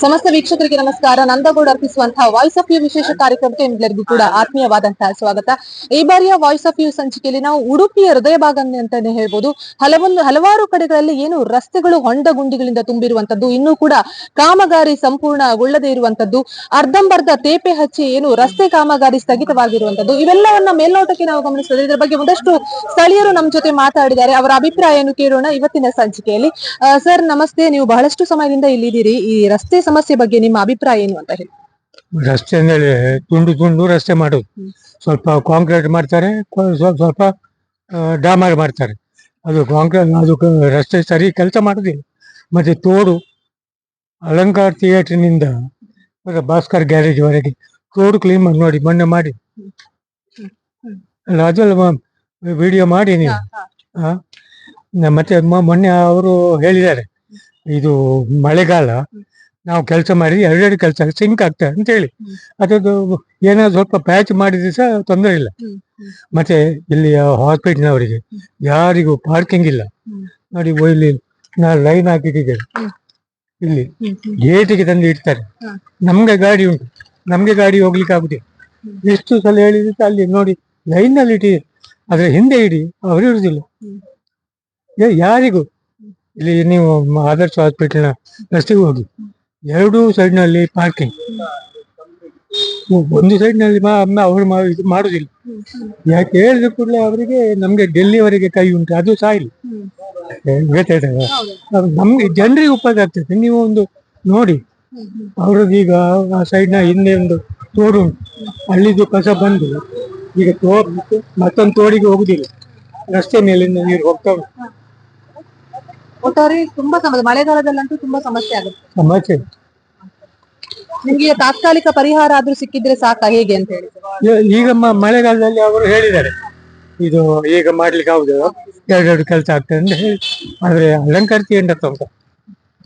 ಸಮಸ್ತ ವೀಕ್ಷಕರಿಗೆ ನಮಸ್ಕಾರ. ನಂದಗೌಡ ಅರ್ಪಿಸುವಂತಹ ವಾಯ್ಸ್ ಆಫ್ ಯು ವಿಶೇಷ ಕಾರ್ಯಕ್ರಮಕ್ಕೆ ಎಲ್ಲರಿಗೂ ಕೂಡ ಆತ್ಮೀಯವಾದಂತಹ ಸ್ವಾಗತ. ಈ ಬಾರಿಯ ವಾಯ್ಸ್ ಆಫ್ ಯು ಸಂಚಿಕೆಯಲ್ಲಿ ನಾವು ಉಡುಪಿಯ ಹೃದಯ ಭಾಗ ಅಂತಾನೆ ಹೇಳ್ಬೋದು. ಹಲವೊಂದು ಹಲವಾರು ಕಡೆಗಳಲ್ಲಿ ಏನು ರಸ್ತೆಗಳು ಹೊಂಡ ಗುಂಡಿಗಳಿಂದ ತುಂಬಿರುವಂತದ್ದು, ಇನ್ನೂ ಕೂಡ ಕಾಮಗಾರಿ ಸಂಪೂರ್ಣಗೊಳ್ಳದೇ ಇರುವಂತದ್ದು, ಅರ್ಧಂಬರ್ಧ ತೇಪೆ ಹಚ್ಚಿ ಏನು ರಸ್ತೆ ಕಾಮಗಾರಿ ಸ್ಥಗಿತವಾಗಿರುವಂತದ್ದು, ಇವೆಲ್ಲವನ್ನ ಮೇಲ್ನೋಟಕ್ಕೆ ನಾವು ಗಮನಿಸಿದ್ರೆ ಇದರ ಬಗ್ಗೆ ಒಂದಷ್ಟು ಸ್ಥಳೀಯರು ನಮ್ಮ ಜೊತೆ ಮಾತಾಡಿದ್ದಾರೆ. ಅವರ ಅಭಿಪ್ರಾಯವನ್ನು ಕೇಳೋಣ ಇವತ್ತಿನ ಸಂಚಿಕೆಯಲ್ಲಿ. ಸರ್, ನಮಸ್ತೆ. ನೀವು ಬಹಳಷ್ಟು ಸಮಯದಿಂದ ಇಲ್ಲಿದ್ದೀರಿ. ಈ ರಸ್ತೆ ಸಮಸ್ಯೆ ಬಗ್ಗೆ ನಿಮ್ಮ ಅಭಿಪ್ರಾಯ ಏನು ಅಂತ ಹೇಳಿ. ರಸ್ತೆ ಅಂದ್ರೆ ತುಂಡು ತುಂಡು ರಸ್ತೆ ಮಾಡೋದು. ಸ್ವಲ್ಪ ಕಾಂಕ್ರೀಟ್ ಮಾಡ್ತಾರೆ ಕೊ- ಸ್ವಲ್ಪ ಸ್ವಲ್ಪ ಡಾಮರ್ ಮಾಡ್ತಾರೆ. ಅದು ಕಾಂಕ್ರೀಟ್ ಅದು ಕ- ರಸ್ತೆ ಸರಿ ಕೆಲಸ ಮಾಡೋದಿಲ್ಲ. ಮತ್ತೆ ತೋಡು ಅಲಂಕಾರ ಥಿಯೇಟರ್ನಿಂದ ಭಾಸ್ಕರ್ ಗ್ಯಾರೇಜ್ ವರೆಗೆ ತೋಡು ಕ್ಲೀನ್ ಮಾಡಿ ನೋಡಿ ಮೊನ್ನೆ ಮಾಡಿ. ಅಲ್ಲ ಅದೆಲ್ಲ ವಿಡಿಯೋ ಮಾಡಿ ನೀವು. ಆ? ನ- ಮತ್ತೆ ಮ- ಮೊನ್ನೆ ಅವರು ಹೇಳಿದ್ದಾರೆ ಇದು ಮಳೆಗಾಲ. ನಾವು ಕೆಲಸ ಮಾಡಿ ಎರಡೆರಡು ಕೆಲಸ ಸಿಂಕ್ ಆಗ್ತದೆ ಅಂತ ಹೇಳಿ. ಅದದ್ದು ಏನಾದ್ರು ಸ್ವಲ್ಪ ಪ್ಯಾಚ್ ಮಾಡಿದ್ರೆ ಸಹ ತೊಂದರೆ ಇಲ್ಲ. ಮತ್ತೆ ಇಲ್ಲಿ ಹಾಸ್ಪಿಟ್ಲ್ನವರಿಗೆ ಯಾರಿಗೂ ಪಾರ್ಕಿಂಗ್ ಇಲ್ಲ. ನೋಡಿ ಇಲ್ಲಿ ನಾ ಲೈನ್ ಹಾಕಿಟ್ಟಿದ್ದೇನೆ. ಇಲ್ಲಿ ಗೇಟಿಗೆ ತಂದು ಇಡ್ತಾರೆ. ನಮ್ಗೆ ಗಾಡಿ ಉಂಟು. ನಮ್ಗೆ ಗಾಡಿ ಹೋಗ್ಲಿಕ್ಕೆ ಆಗುದಿಲ್ಲ. ಎಷ್ಟು ಸಲ ಹೇಳಿದ್ರೆ ಅಲ್ಲಿ ನೋಡಿ ಲೈನ್ನಲ್ಲಿ ಇಟ್ಟಿ ಅದ್ರ ಹಿಂದೆ ಇಡಿ ಅವರು ಇರುದಿಲ್ಲ. ಏ, ಯಾರಿಗೂ? ಇಲ್ಲಿ ನೀವು ಆದರ್ಶ ಆದರ್ಶ ನ ರಸ್ತೆಗೆ ಹೋಗಿ. ಎರಡೂ ಸೈಡ್ನಲ್ಲಿ ಪಾರ್ಕಿಂಗ್ ಒಂದು ಸೈಡ್ನಲ್ಲಿ ಅವರು ಮಾಡುದಿಲ್ಲ. ಯಾಕೆ ಹೇಳಿದ ಕೂಡಲೇ ಅವರಿಗೆ ನಮ್ಗೆ ಡೆಲ್ಲಿವರೆಗೆ ಕೈ ಉಂಟು ಅದು ಸಹ ಇಲ್ಲ. ಏ, ಗೊತ್ತಾಯ್ತಲ್ಲ? ನಮ್ಗೆ ಜನರಿಗೆ ಉಪಯೋಗ ಆಗ್ತದೆ. ನೀವು ಒಂದು ನೋಡಿ ಅವ್ರದ್ದು ಈಗ ಆ ಸೈಡ್ನ ಹಿಂದೆ ಒಂದು ತೋಡು ಉಂಟು. ಅಲ್ಲಿದ್ದು ಕಸ ಬಂದು ಈಗ ತೋ ಮತ್ತೊಂದು ತೋಡಿಗೆ ಹೋಗುದಿಲ್ಲ. ರಸ್ತೆ ಮೇಲಿಂದ ನೀರು ಹೋಗ್ತಾ ಉಂಟು. ಒಟ್ಟಾರೆ ತುಂಬಾ ಸಮಸ್ಯೆ ಮಳೆಗಾಲದಲ್ಲಂತೂ ತುಂಬಾ ಸಮಸ್ಯೆ ಆಗುತ್ತೆ. ಸಮಸ್ಯೆ ನಿಮ್ಗೆ ತಾತ್ಕಾಲಿಕ ಪರಿಹಾರ ಆದ್ರೂ ಸಿಕ್ಕಿದ್ರೆ ಸಾಕಾ? ಹೇಗೆ ಅಂತ ಹೇಳಿ. ಈಗ ಮ- ಮಳೆಗಾಲದಲ್ಲಿ ಅವರು ಹೇಳಿದ್ದಾರೆ. ಇದು ಈಗ ಮಾಡ್ಲಿಕ್ಕೆ ಆಗುದಿಲ್ಲ. ಎರಡೆರಡು ಕೆಲಸ ಆಗ್ತದೆ ಅಂತ ಹೇಳಿ. ಆದ್ರೆ ಅಲಂಕರಿಸಿ ಎಂಡತ್ತ ಉಂಟ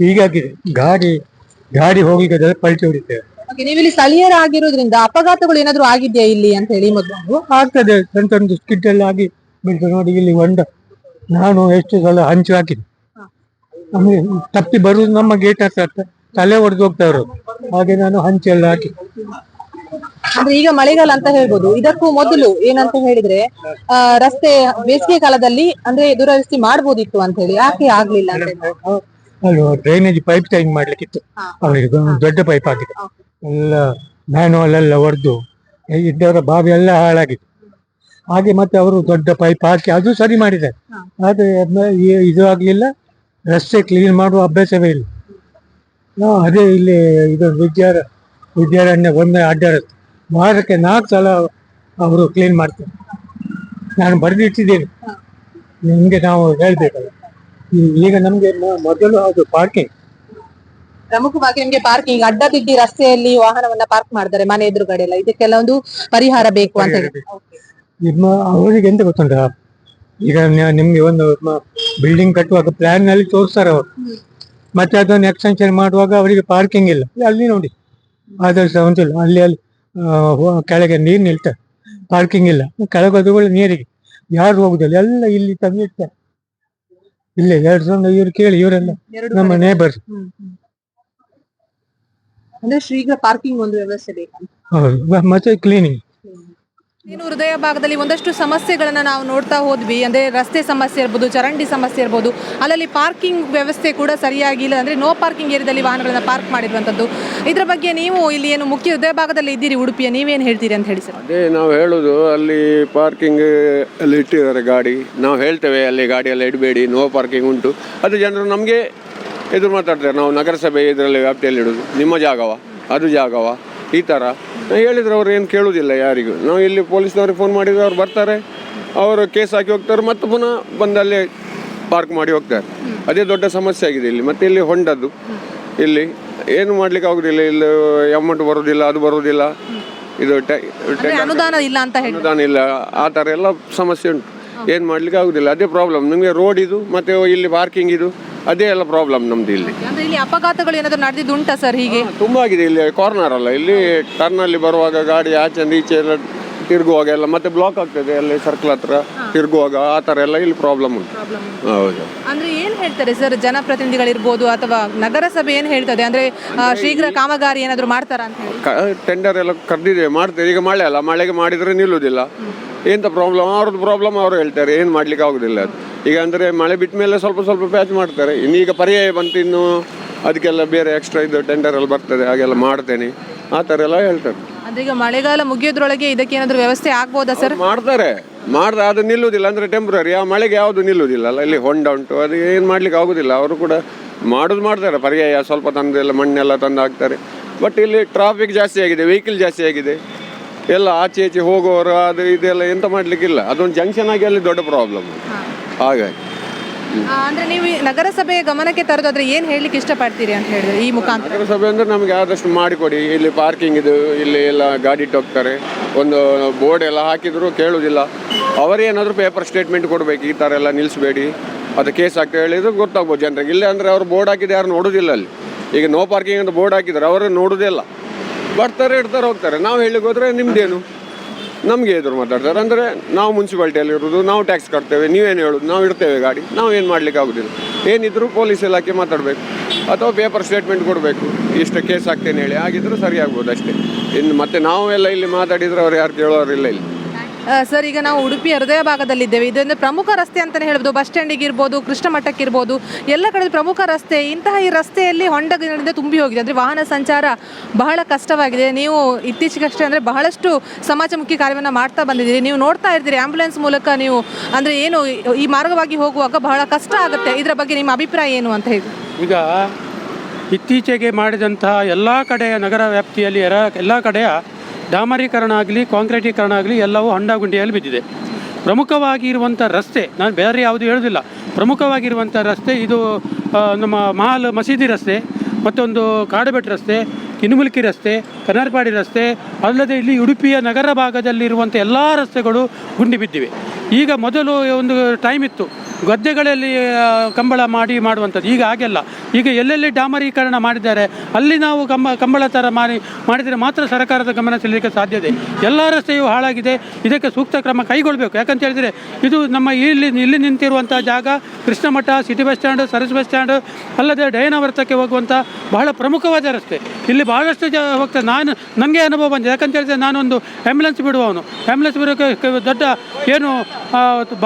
ಹೀಗಾಗಿದೆ. ಗಾಡಿ ಗಾಡಿ ಹೋಗ್ಲಿಕ್ಕೆ ಅದೆಲ್ಲ ಪಲ್ಟಿ ಹೊಡಿತೇವೆ. Okay, ನೀವು ಇಲ್ಲಿ ಸ್ಥಳೀಯರಾಗಿರೋದ್ರಿಂದ ಅಪಘಾತಗಳು ಏನಾದ್ರು ಆಗಿದೆಯಾ ಇಲ್ಲಿ ಅಂತ ಹೇಳಿ ಮೊದಲು? ಆಗ್ತದೆ. ಸಣ್ಣ ಸಣ್ಣ ಸ್ಕಿಡ್ ಎಲ್ಲ ಆಗಿ ಬೀಳ್ತದೆ ನೋಡಿ ಇಲ್ಲಿ ಒಂದ ನಾನು ಎಷ್ಟು ಸಲ ಹಂಚು ಹಾಕಿದೆ ನಮಗೆ ತಪ್ಪಿ ಬರುದು ನಮ್ಮ ಗೇಟ್ ಹತ್ರ ತಲೆ ಹೊಡೆದು ಹೋಗ್ತಾ ಇರೋದು ಹಾಗೆ ನಾನು ಹಂಚೆಲ್ಲ ಹಾಕಿ. ಅಂದ್ರೆ ಈಗ ಮಳೆಗಾಲ ಅಂತ ಹೇಳ್ಬೋದು. ಇದಕ್ಕೂ ಮೊದಲು ಏನಂತ ಹೇಳಿದ್ರೆ ಆ, ರಸ್ತೆ ಬೇಸಿಗೆ ಕಾಲದಲ್ಲಿ ಅಂದ್ರೆ ದುರಸ್ತಿ ಮಾಡ್ಬೋದಿತ್ತು ಅಂತ ಹೇಳಿ. ಯಾಕೆ ಆಗ್ಲಿಲ್ಲ ಅಂತ ಡ್ರೈನೇಜ್ ಪೈಪ್ ಚೇಂಜ್ ಮಾಡ್ಲಿಕ್ಕಿತ್ತು. ಅವರಿಗೆ ದೊಡ್ಡ ಪೈಪ್ ಆಗಿದೆ ಎಲ್ಲ ಮ್ಯಾನುವಲ್ ಎಲ್ಲ ಹೊಡೆದು ಇದ್ದವರ ಬಾವಿ ಎಲ್ಲ ಹಾಳಾಗಿತ್ತು. ಹಾಗೆ ಮತ್ತೆ ಅವರು ದೊಡ್ಡ ಪೈಪ್ ಹಾಕಿ ಅದು ಸರಿ ಮಾಡಿದ್ದಾರೆ. ಆದ್ರೆ ಇದು ಆಗ್ಲಿಲ್ಲ. ರಸ್ತೆ ಕ್ಲೀನ್ ಮಾಡುವ ಅಭ್ಯಾಸವೇ ಇಲ್ಲ. ನಾವು ಅದೇ ಇಲ್ಲಿ ಇದು ವಿದ್ಯಾರ ವಿದ್ಯಾರಣ್ಯ ಒಂದೇ ಅಡ್ಡಾಡುತ್ತೆ ವಾರಕ್ಕೆ ನಾಲ್ಕು ಸಲ ಅವರು ಕ್ಲೀನ್ ಮಾಡ್ತಾರೆ. ನಾನು ಬರೆದಿಟ್ಟಿದ್ದೀನಿ. ನಿಮಗೆ ನಾವು ಹೇಳ್ಬೇಕಲ್ಲ. ಈಗ ನಮಗೆ ಮೊದಲು ಅದು ಪಾರ್ಕಿಂಗ್ ಪ್ರಮುಖವಾಗಿ ನಿಮ್ಗೆ ಪಾರ್ಕಿಂಗ್ ಅಡ್ಡ ಬಿದ್ದಿ ರಸ್ತೆಯಲ್ಲಿ ವಾಹನವನ್ನ ಪಾರ್ಕ್ ಮಾಡ್ತಾರೆ ಮನೆ ಎದುರುಗಡೆ ಎಲ್ಲ. ಇದಕ್ಕೆಲ್ಲ ಒಂದು ಪರಿಹಾರ ಬೇಕು ಅಂತ ಹೇಳಿ. ನಿಮ್ಮ ಅವರಿಗೆ ಎಂತ ಗೊತ್ತುಂಟ? ಈಗ ನಿಮ್ಗೆ ಒಂದು ಬಿಲ್ಡಿಂಗ್ ಕಟ್ಟುವಾಗ ಪ್ಲಾನ್ನಲ್ಲಿ ತೋರಿಸ್ತಾರೆ ಅವರು. ಮತ್ತೆ ಅದನ್ನು ಎಕ್ಸ್ಟೆನ್ಷನ್ ಮಾಡುವಾಗ ಅವರಿಗೆ ಪಾರ್ಕಿಂಗ್ ಇಲ್ಲ. ಅಲ್ಲಿ ನೋಡಿ. ಆದರ್ಶ ಒಂದಿಲ್ಲ ಅಲ್ಲಿ ಅಲ್ಲಿ ಕೆಳಗೆ ನೀರು ನಿಲ್ತಾರೆ. ಪಾರ್ಕಿಂಗ್ ಇಲ್ಲ. ಕೆಳಗೆ ಅದು ನೀರಿಗೆ. ಯಾರು ಹೋಗುದಿಲ್ಲ. ಎಲ್ಲ ಇಲ್ಲಿ ತಂದು ಇಡ್ತಾರೆ. ಇಲ್ಲೇ ಎರಡು ಸಾವಿರದ ಇವ್ರು ಕೇಳಿ ಇವರೆಲ್ಲ ನಮ್ಮ ನೇಬರ್ಸ್ ನೇಬರ್. ಅಂದ್ರೆ ಶ್ರೀಗಳ ಪಾರ್ಕಿಂಗ್ ಒಂದು ವ್ಯವಸ್ಥೆ ಬೇಕು. ಹೌದು. ಮತ್ತೆ ಕ್ಲೀನಿಂಗ್ ಇನ್ನು ಹೃದಯ ಭಾಗದಲ್ಲಿ ಒಂದಷ್ಟು ಸಮಸ್ಯೆಗಳನ್ನು ನಾವು ನೋಡ್ತಾ ಹೋದ್ವಿ. ಅಂದರೆ ರಸ್ತೆ ಸಮಸ್ಯೆ ಇರ್ಬೋದು, ಚರಂಡಿ ಸಮಸ್ಯೆ ಇರ್ಬೋದು. ಅಲ್ಲಲ್ಲಿ ಪಾರ್ಕಿಂಗ್ ವ್ಯವಸ್ಥೆ ಕೂಡ ಸರಿಯಾಗಿಲ್ಲ ಅಂದರೆ ನೋ ಪಾರ್ಕಿಂಗ್ ಏರಿಯಾದಲ್ಲಿ ವಾಹನಗಳನ್ನು ಪಾರ್ಕ್ ಮಾಡಿರುವಂಥದ್ದು ಇದರ ಬಗ್ಗೆ ನೀವು ಇಲ್ಲಿ ಏನು ಮುಖ್ಯ ಹೃದಯ ಭಾಗದಲ್ಲಿ ಇದ್ದೀರಿ, ಉಡುಪಿಯ, ನೀವೇನು ಹೇಳ್ತೀರಿ ಅಂತ ಹೇಳಿ ಸರ್. ಅದೇ ನಾವು ಹೇಳೋದು, ಅಲ್ಲಿ ಪಾರ್ಕಿಂಗ್ ಅಲ್ಲಿ ಇಟ್ಟಿದ್ದಾರೆ ಗಾಡಿ. ನಾವು ಹೇಳ್ತೇವೆ, ಅಲ್ಲಿ ಗಾಡಿ ಎಲ್ಲ ಇಡಬೇಡಿ ನೋ ಪಾರ್ಕಿಂಗ್ ಉಂಟು. ಅದು ಜನರು ನಮಗೆ ಎದುರು ಮಾತಾಡ್ತಾರೆ. ನಾವು ನಗರಸಭೆ ಇದರಲ್ಲಿ ವ್ಯಾಪ್ತಿಯಲ್ಲಿ ಇಡೋದು. ನಿಮ್ಮ ಜಾಗವ? ಅದು ಜಾಗವ? ಈ ಥರ ಹೇಳಿದ್ರೆ ಅವ್ರು ಏನು ಕೇಳುವುದಿಲ್ಲ ಯಾರಿಗೂ. ನಾವು ಇಲ್ಲಿ ಪೊಲೀಸ್ನವ್ರಿಗೆ ಫೋನ್ ಮಾಡಿದ್ರೆ ಅವ್ರು ಬರ್ತಾರೆ. ಅವರು ಕೇಸ್ ಹಾಕಿ ಹೋಗ್ತಾರೆ ಮತ್ತೆ ಪುನಃ ಬಂದಲ್ಲಿ ಪಾರ್ಕ್ ಮಾಡಿ ಹೋಗ್ತಾರೆ. ಅದೇ ದೊಡ್ಡ ಸಮಸ್ಯೆ ಆಗಿದೆ ಇಲ್ಲಿ. ಮತ್ತೆ ಇಲ್ಲಿ ಹೊಂಡದ್ದು. ಇಲ್ಲಿ ಏನು ಮಾಡ್ಲಿಕ್ಕೆ ಆಗುದಿಲ್ಲ. ಇಲ್ಲಿ ಅಮೌಂಟ್ ಬರೋದಿಲ್ಲ ಅದು ಬರೋದಿಲ್ಲ. ಇದು ಅನುದಾನ ಇಲ್ಲ ಅಂತ ಅನುದಾನ ಇಲ್ಲ. ಆ ಥರ ಎಲ್ಲ ಸಮಸ್ಯೆ ಉಂಟು. ಏನು ಮಾಡ್ಲಿಕ್ಕೆ ಆಗೋದಿಲ್ಲ. ಅದೇ ಪ್ರಾಬ್ಲಮ್ ನಿಮಗೆ ರೋಡ್ ಇದು ಮತ್ತೆ ಇಲ್ಲಿ ಪಾರ್ಕಿಂಗ್ ಇದು. ಅದೇ ಎಲ್ಲ ಪ್ರಾಬ್ಲಮ್ ನಮ್ದು ಇಲ್ಲಿ. ಅಂದ್ರೆ ಇಲ್ಲಿ ಅಪಘಾತಗಳು ಏನಾದರೂ ನಡೆದಿದ್ದು ಉಂಟಾ ಸರ್ ಹೀಗೆ? ತುಂಬ ಆಗಿದೆ ಇಲ್ಲಿ ಕಾರ್ನರ್ ಅಲ್ಲ. ಇಲ್ಲಿ ಟರ್ನ್ ಅಲ್ಲಿ ಬರುವಾಗ ಗಾಡಿ ಆಚೆ ಈಚೆ ಎಲ್ಲ ತಿರುಗುವಾಗ ಎಲ್ಲ ಮತ್ತೆ ಬ್ಲಾಕ್ ಆಗ್ತದೆ ಅಲ್ಲಿ ಸರ್ಕಲ್ ಹತ್ರ ತಿರುಗುವಾಗ ಆ ಥರ ಎಲ್ಲ ಇಲ್ಲಿ ಪ್ರಾಬ್ಲಮ್ ಉಂಟು. ಹೌದು. ಅಂದ್ರೆ ಏನ್ ಹೇಳ್ತಾರೆ ಸರ್ ಜನಪ್ರತಿನಿಧಿಗಳಿರ್ಬೋದು ಅಥವಾ ನಗರಸಭೆ ಏನ್ ಹೇಳ್ತದೆ? ಅಂದ್ರೆ ಆ, ಶೀಘ್ರ ಕಾಮಗಾರಿ ಏನಾದ್ರು ಮಾಡ್ತಾರಾ ಅಂತ ಹೇಳಿ. ಟೆಂಡರ್ ಎಲ್ಲ ಕರೆದಿದ್ದೇವೆ ಮಾಡ್ತೇವೆ. ಈಗ ಮಳೆ ಅಲ್ಲ. ಮಳೆಗೆ ಮಾಡಿದ್ರೆ ನಿಲ್ಲುವುದಿಲ್ಲ. ಎಂತ ಪ್ರಾಬ್ಲಮ್ ಅವ್ರದ್ದು ಪ್ರಾಬ್ಲಮ್ ಅವರು ಹೇಳ್ತಾರೆ. ಏನು ಮಾಡ್ಲಿಕ್ಕೆ ಆಗುದಿಲ್ಲ ಅದು. ಈಗ ಅಂದರೆ ಮಳೆ ಬಿಟ್ಟ ಮೇಲೆ ಸ್ವಲ್ಪ ಸ್ವಲ್ಪ ಪ್ಯಾಚ್ ಮಾಡ್ತಾರೆ. ಇನ್ನೀಗ ಪರ್ಯಾಯ ಬಂತು ಇನ್ನು ಅದಕ್ಕೆಲ್ಲ ಬೇರೆ ಎಕ್ಸ್ಟ್ರಾ ಇದು ಟೆಂಡರ್ ಎಲ್ಲ ಬರ್ತದೆ ಹಾಗೆಲ್ಲ ಮಾಡ್ತೇನೆ. ಆ ಥರ ಎಲ್ಲ ಹೇಳ್ತಾರೆ. ಈಗ ಮಳೆಗಾಲ ಮುಗಿಯೋದ್ರೊಳಗೆ ಇದಕ್ಕೆ ಏನಾದರೂ ವ್ಯವಸ್ಥೆ ಆಗ್ಬೋದಾ ಸರ್ ಮಾಡ್ತಾರೆ. ಮಾಡ್ದೆ ಅದು ನಿಲ್ಲುವುದಿಲ್ಲ ಅಂದರೆ ಟೆಂಪ್ರರಿ ಆ ಮಳೆಗೆ ಯಾವುದು ನಿಲ್ಲುವುದಿಲ್ಲ ಅಲ್ಲ? ಇಲ್ಲಿ ಹೊಂಡ ಉಂಟು ಅದು ಏನು ಮಾಡ್ಲಿಕ್ಕೆ ಆಗೋದಿಲ್ಲ. ಅವರು ಕೂಡ ಮಾಡೋದು ಮಾಡ್ತಾರೆ. ಪರ್ಯಾಯ ಸ್ವಲ್ಪ ತಂದು ಎಲ್ಲ ಮಣ್ಣೆಲ್ಲ ತಂದು ಹಾಕ್ತಾರೆ. ಬಟ್ ಇಲ್ಲಿ ಟ್ರಾಫಿಕ್ ಜಾಸ್ತಿ ಆಗಿದೆ ವೆಹಿಕಲ್ ಜಾಸ್ತಿ ಆಗಿದೆ. ಎಲ್ಲ ಆಚೆ ಈಚೆ ಹೋಗೋರು ಅದು ಇದೆಲ್ಲ ಎಂತ ಮಾಡಲಿಕ್ಕಿಲ್ಲ. ಅದೊಂದು ಜಂಕ್ಷನ್ ಆಗಿ ಅಲ್ಲಿ ದೊಡ್ಡ ಪ್ರಾಬ್ಲಮ್ ಹಾಗಾಗಿ. ಆ, ಅಂದ್ರೆ ನೀವು ಈ ನಗರಸಭೆಯ ಗಮನಕ್ಕೆ ತರೋದಾದ್ರೆ ಏನ್ ಹೇಳ್ಲಿಕ್ಕೆ ಇಷ್ಟಪಡ್ತೀರಿ ಅಂತ ಹೇಳಿದ್ರೆ ಈ ಮುಖಾಂತರ? ನಗರಸಭೆ ಅಂದರೆ ನಮಗೆ ಆದಷ್ಟು ಮಾಡಿಕೊಡಿ. ಇಲ್ಲಿ ಪಾರ್ಕಿಂಗ್ ಇದು ಇಲ್ಲಿ ಎಲ್ಲ ಗಾಡಿ ಇಟ್ಟು ಹೋಗ್ತಾರೆ ಒಂದು ಬೋರ್ಡ್ ಎಲ್ಲ ಹಾಕಿದ್ರು ಕೇಳುವುದಿಲ್ಲ ಅವರೇನಾದರೂ ಪೇಪರ್ ಸ್ಟೇಟ್ಮೆಂಟ್ ಕೊಡಬೇಕು ಈ ಥರ ಎಲ್ಲ ನಿಲ್ಲಿಸಬೇಡಿ ಅದು ಕೇಸ್ ಆಗ್ತಾ ಹೇಳಿದ್ರು ಗೊತ್ತಾಗ್ಬೋದು ಜನರಿಗೆ. ಇಲ್ಲ ಅಂದರೆ ಅವರು ಬೋರ್ಡ್ ಹಾಕಿದ್ದು ಯಾರು ನೋಡೋದಿಲ್ಲ ಅಲ್ಲಿ. ಈಗ ನೋ ಪಾರ್ಕಿಂಗ್ ಅಂತ ಬೋರ್ಡ್ ಹಾಕಿದ್ರೆ ಅವರು ನೋಡೋದೇ ಇಲ್ಲ. ಬರ್ತಾರೆ ಇಡ್ತಾರೆ ಹೋಗ್ತಾರೆ. ನಾವು ಹೇಳಿಗೆ ನಿಮ್ಮದೇನು ನಿಮ್ದೇನು? ನಮಗೆ ಎದುರು ಮಾತಾಡ್ತಾರೆ. ಅಂದರೆ ನಾವು ಮುನ್ಸಿಪಾಲ್ಟಿಯಲ್ಲಿ ಇರೋದು ನಾವು ಟ್ಯಾಕ್ಸ್ ಕಟ್ತೇವೆ ನೀವೇನು ಹೇಳೋದು ನಾವು ಇಡ್ತೇವೆ ಗಾಡಿ ನಾವು ಏನು ಮಾಡಲಿಕ್ಕೆ ಆಗೋದಿಲ್ಲ. ಏನಿದ್ರು ಪೊಲೀಸ್ ಇಲಾಖೆ ಮಾತಾಡಬೇಕು. ಅಥವಾ ಪೇಪರ್ ಸ್ಟೇಟ್ಮೆಂಟ್ ಕೊಡಬೇಕು. ಇಷ್ಟು ಕೇಸ್ ಆಗ್ತೇನೆ ಹೇಳಿ. ಆಗಿದ್ದರೂ ಸರಿ ಆಗ್ಬೋದು ಅಷ್ಟೇ. ಇನ್ನು ಮತ್ತೆ ನಾವೆಲ್ಲ ಇಲ್ಲಿ ಮಾತಾಡಿದರೆ ಅವ್ರು ಯಾರು ಕೇಳೋರಿಲ್ಲ ಇಲ್ಲಿ ಆ, ಸರ್, ಈಗ ನಾವು ಉಡುಪಿ ಹೃದಯ ಭಾಗದಲ್ಲಿದ್ದೇವೆ. ಇದೊಂದು ಪ್ರಮುಖ ರಸ್ತೆ ಅಂತಲೇ ಹೇಳ್ಬೋದು. ಬಸ್ ಸ್ಟ್ಯಾಂಡಿಗೆ ಇರ್ಬೋದು, ಕೃಷ್ಣ ಮಠಕ್ಕೆ ಇರ್ಬೋದು, ಎಲ್ಲ ಕಡೆ ಪ್ರಮುಖ ರಸ್ತೆ. ಇಂತಹ ಈ ರಸ್ತೆಯಲ್ಲಿ ಹೊಂಡಗಳಿಂದ ತುಂಬಿ ಹೋಗಿದೆ. ಅಂದರೆ ವಾಹನ ಸಂಚಾರ ಬಹಳ ಕಷ್ಟವಾಗಿದೆ. ನೀವು ಇತ್ತೀಚೆಗಷ್ಟೇ ಅಂದರೆ ಬಹಳಷ್ಟು ಸಮಾಜಮುಖಿ ಕಾರ್ಯವನ್ನು ಮಾಡ್ತಾ ಬಂದಿದ್ದೀರಿ. ನೀವು ನೋಡ್ತಾ ಇರ್ತೀರಿ ಆ್ಯಂಬುಲೆನ್ಸ್ ಮೂಲಕ ನೀವು, ಅಂದರೆ ಏನು, ಈ ಮಾರ್ಗವಾಗಿ ಹೋಗುವಾಗ ಬಹಳ ಕಷ್ಟ ಆಗುತ್ತೆ. ಇದರ ಬಗ್ಗೆ ನಿಮ್ಮ ಅಭಿಪ್ರಾಯ ಏನು ಅಂತ ಹೇಳಿ. ಈಗ ಇತ್ತೀಚೆಗೆ ಮಾಡಿದಂತಹ ಎಲ್ಲ ಕಡೆಯ ನಗರ ವ್ಯಾಪ್ತಿಯಲ್ಲಿ ಎಲ್ಲ ಕಡೆಯ ಡಾಮರೀಕರಣ ಆಗಲಿ, ಕಾಂಕ್ರೀಟೀಕರಣ ಆಗಲಿ ಎಲ್ಲವೂ ಹೊಂಡಗುಂಡಿಯಲ್ಲಿ ಬಿದ್ದಿದೆ. ಪ್ರಮುಖವಾಗಿರುವಂಥ ರಸ್ತೆ, ನಾನು ಬೇರೆ ಯಾವುದು ಹೇಳೋದಿಲ್ಲ. ಪ್ರಮುಖವಾಗಿರುವಂಥ ರಸ್ತೆ ಇದು ನಮ್ಮ ಮಹಾಲ್ ಮಸೀದಿ ರಸ್ತೆ, ಮತ್ತೊಂದು ಕಾಡಬೆಟ್ ರಸ್ತೆ ಕಿನುಮುಲ್ಕಿ ರಸ್ತೆ ಕನ್ನಾರ್ಪಾಡಿ ರಸ್ತೆ, ಅಲ್ಲದೆ ಇಲ್ಲಿ ಉಡುಪಿಯ ನಗರ ಭಾಗದಲ್ಲಿರುವಂಥ ಎಲ್ಲ ರಸ್ತೆಗಳು ಗುಂಡಿ ಬಿದ್ದಿವೆ. ಈಗ ಮೊದಲು ಒಂದು ಟೈಮ್ ಇತ್ತು. ಗದ್ದೆಗಳಲ್ಲಿ ಕಂಬಳ ಮಾಡಿ ಮಾಡುವಂಥದ್ದು. ಈಗ ಹಾಗೆಲ್ಲ. ಈಗ ಎಲ್ಲೆಲ್ಲಿ ಡಾಮರೀಕರಣ ಮಾಡಿದ್ದಾರೆ, ಅಲ್ಲಿ ನಾವು ಕಂಬ, ಕಂಬಳ ಥರ ಮಾಡಿ, ಮಾಡಿದರೆ ಮಾತ್ರ ಸರ್ಕಾರದ ಗಮನ ಸೆಳೆಯಲಿಕ್ಕೆ ಸಾಧ್ಯತೆ ಎಲ್ಲ ರಸ್ತೆಯು ಹಾಳಾಗಿದೆ. ಇದಕ್ಕೆ ಸೂಕ್ತ ಕ್ರಮ ಕೈಗೊಳ್ಳಬೇಕು ಯಾಕಂತ ಹೇಳಿದರೆ, ಇದು ನಮ್ಮ ಇಲ್ಲಿ ಇಲ್ಲಿ ನಿಂತಿರುವಂಥ ಜಾಗ Krishna Matha city bus stand, service bus stand, ಅಲ್ಲದೆ ಡಯನವರ್ತಕ್ಕೆ ಹೋಗುವಂಥ ಬಹಳ ಪ್ರಮುಖವಾದ ರಸ್ತೆ. ಇಲ್ಲಿ ಬಹಳಷ್ಟು ಜ ಹೋಗ್ತಾರೆ ನಾನು, ನನಗೆ ಅನುಭವ ಬಂದಿದೆ. ಯಾಕಂತ ಹೇಳಿದರೆ, ನಾನೊಂದು ಆ್ಯಂಬುಲೆನ್ಸ್ ಬಿಡುವವನು. ಆ್ಯಂಬುಲೆನ್ಸ್ ಬಿಡೋಕ್ಕೆ ದೊಡ್ಡ, ಏನು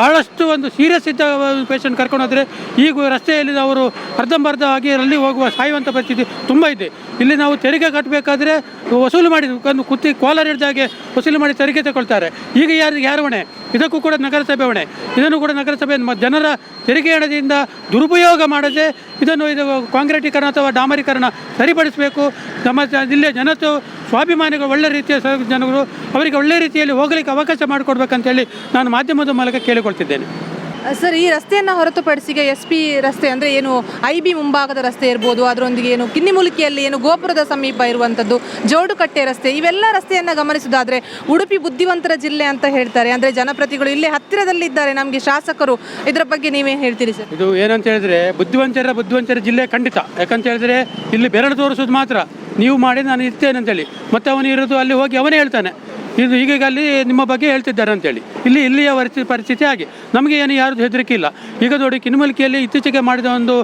ಬಹಳಷ್ಟು ಒಂದು ಸೀರಿಯಸ್ ಇದ್ದ ಪೇಷಂಟ್ ಕರ್ಕೊಂಡು ಹೋದರೆ ಈಗ ರಸ್ತೆಯಲ್ಲಿ ಅವರು ಅರ್ಧಂಬರ್ಧವಾಗಿ ಅಲ್ಲಿ ಹೋಗುವ ಸಾಯುವಂಥ ಪರಿಸ್ಥಿತಿ ತುಂಬ ಇದೆ. ಇಲ್ಲಿ ನಾವು ತೆರಿಗೆ ಕಟ್ಟಬೇಕಾದ್ರೆ ವಸೂಲು ಮಾಡಿ ಕುತ್ತಿ ಕೋಲಾರ ಹಿಡ್ದಾಗೆ ವಸೂಲು ಮಾಡಿ ತೆರಿಗೆ ತಗೊಳ್ತಾರೆ. ಈಗ ಯಾರು ಯಾರು ಹೊಣೆ? ಇದಕ್ಕೂ ಕೂಡ ನಗರಸಭೆ ಹೊಣೆ. ಇದನ್ನು ಕೂಡ ನಗರಸಭೆ ಜನರ ತೆರಿಗೆ ಹಣದಿಂದ ದುರುಪಯೋಗ ಮಾಡದೆ ಇದನ್ನು ಇದು ಕಾಂಕ್ರೀಟೀಕರಣ ಅಥವಾ ಡಾಮರೀಕರಣ ಸರಿಪಡಿಸಬೇಕು. ನಮ್ಮ ಇಲ್ಲಿಯ ಜನತು ಸ್ವಾಭಿಮಾನಿಗಳು ಒಳ್ಳೆ ರೀತಿಯ ಜನಗಳು ಅವರಿಗೆ ಒಳ್ಳೆ ರೀತಿಯಲ್ಲಿ ಹೋಗಲಿಕ್ಕೆ ಅವಕಾಶ ಮಾಡಿಕೊಡ್ಬೇಕಂತೇಳಿ ನಾನು ಮಾಧ್ಯಮದ ಮೂಲಕ ಕೇಳಿಕೊಳ್ತಿದ್ದೇನೆ. ಸರ್, ಈ ರಸ್ತೆಯನ್ನು ಹೊರತುಪಡಿಸಿ ಈಗ ಎಸ್ ಪಿ ರಸ್ತೆ ಅಂದರೆ ಏನು ಐ ಬಿ ಮುಂಭಾಗದ ರಸ್ತೆ ಇರ್ಬೋದು, ಅದರೊಂದಿಗೆ ಏನು ಕಿನ್ನಿಮುಲುಕಿಯಲ್ಲಿ ಏನು ಗೋಪುರದ ಸಮೀಪ ಇರುವಂಥದ್ದು ಜೋಡುಕಟ್ಟೆ ರಸ್ತೆ, ಇವೆಲ್ಲ ರಸ್ತೆಯನ್ನು ಗಮನಿಸೋದಾದರೆ ಉಡುಪಿ ಬುದ್ಧಿವಂತರ ಜಿಲ್ಲೆ ಅಂತ ಹೇಳ್ತಾರೆ. ಅಂದರೆ ಜನಪ್ರತಿಗಳು ಇಲ್ಲೇ ಹತ್ತಿರದಲ್ಲಿದ್ದಾರೆ ನಮಗೆ ಶಾಸಕರು. ಇದರ ಬಗ್ಗೆ ನೀವೇ ಹೇಳ್ತೀರಿ ಸರ್? ಇದು ಏನಂತ ಹೇಳಿದ್ರೆ ಬುದ್ಧಿವಂತರ ಬುದ್ಧಿವಂತರ ಜಿಲ್ಲೆ ಖಂಡಿತ. ಯಾಕಂತ ಹೇಳಿದ್ರೆ ಇಲ್ಲಿ ಬೆರಳು ತೋರಿಸೋದು ಮಾತ್ರ. ನೀವು ಮಾಡಿ ನಾನು ಇರ್ತೇನೆ ಅಂತೇಳಿ. ಮತ್ತೆ ಅವನು ಇರೋದು ಅಲ್ಲಿ ಹೋಗಿ ಅವನೇ ಹೇಳ್ತಾನೆ. ಇದು ಈಗ ಅಲ್ಲಿ ನಿಮ್ಮ ಬಗ್ಗೆ ಹೇಳ್ತಿದ್ದಾರೆ ಅಂತೇಳಿ. ಇಲ್ಲಿ ಇಲ್ಲಿಯ ಪರಿಸ್ಥಿತಿ ಪರಿಸ್ಥಿತಿ ಹಾಗೆ. ನಮಗೆ ಏನು ಯಾರ್ದು ಹೆದರಿಕೆ ಇಲ್ಲ. ಈಗ ನೋಡಿ ಕಿನುಮಲ್ಕಿಯಲ್ಲಿ ಇತ್ತೀಚೆಗೆ ಮಾಡಿದ ಒಂದು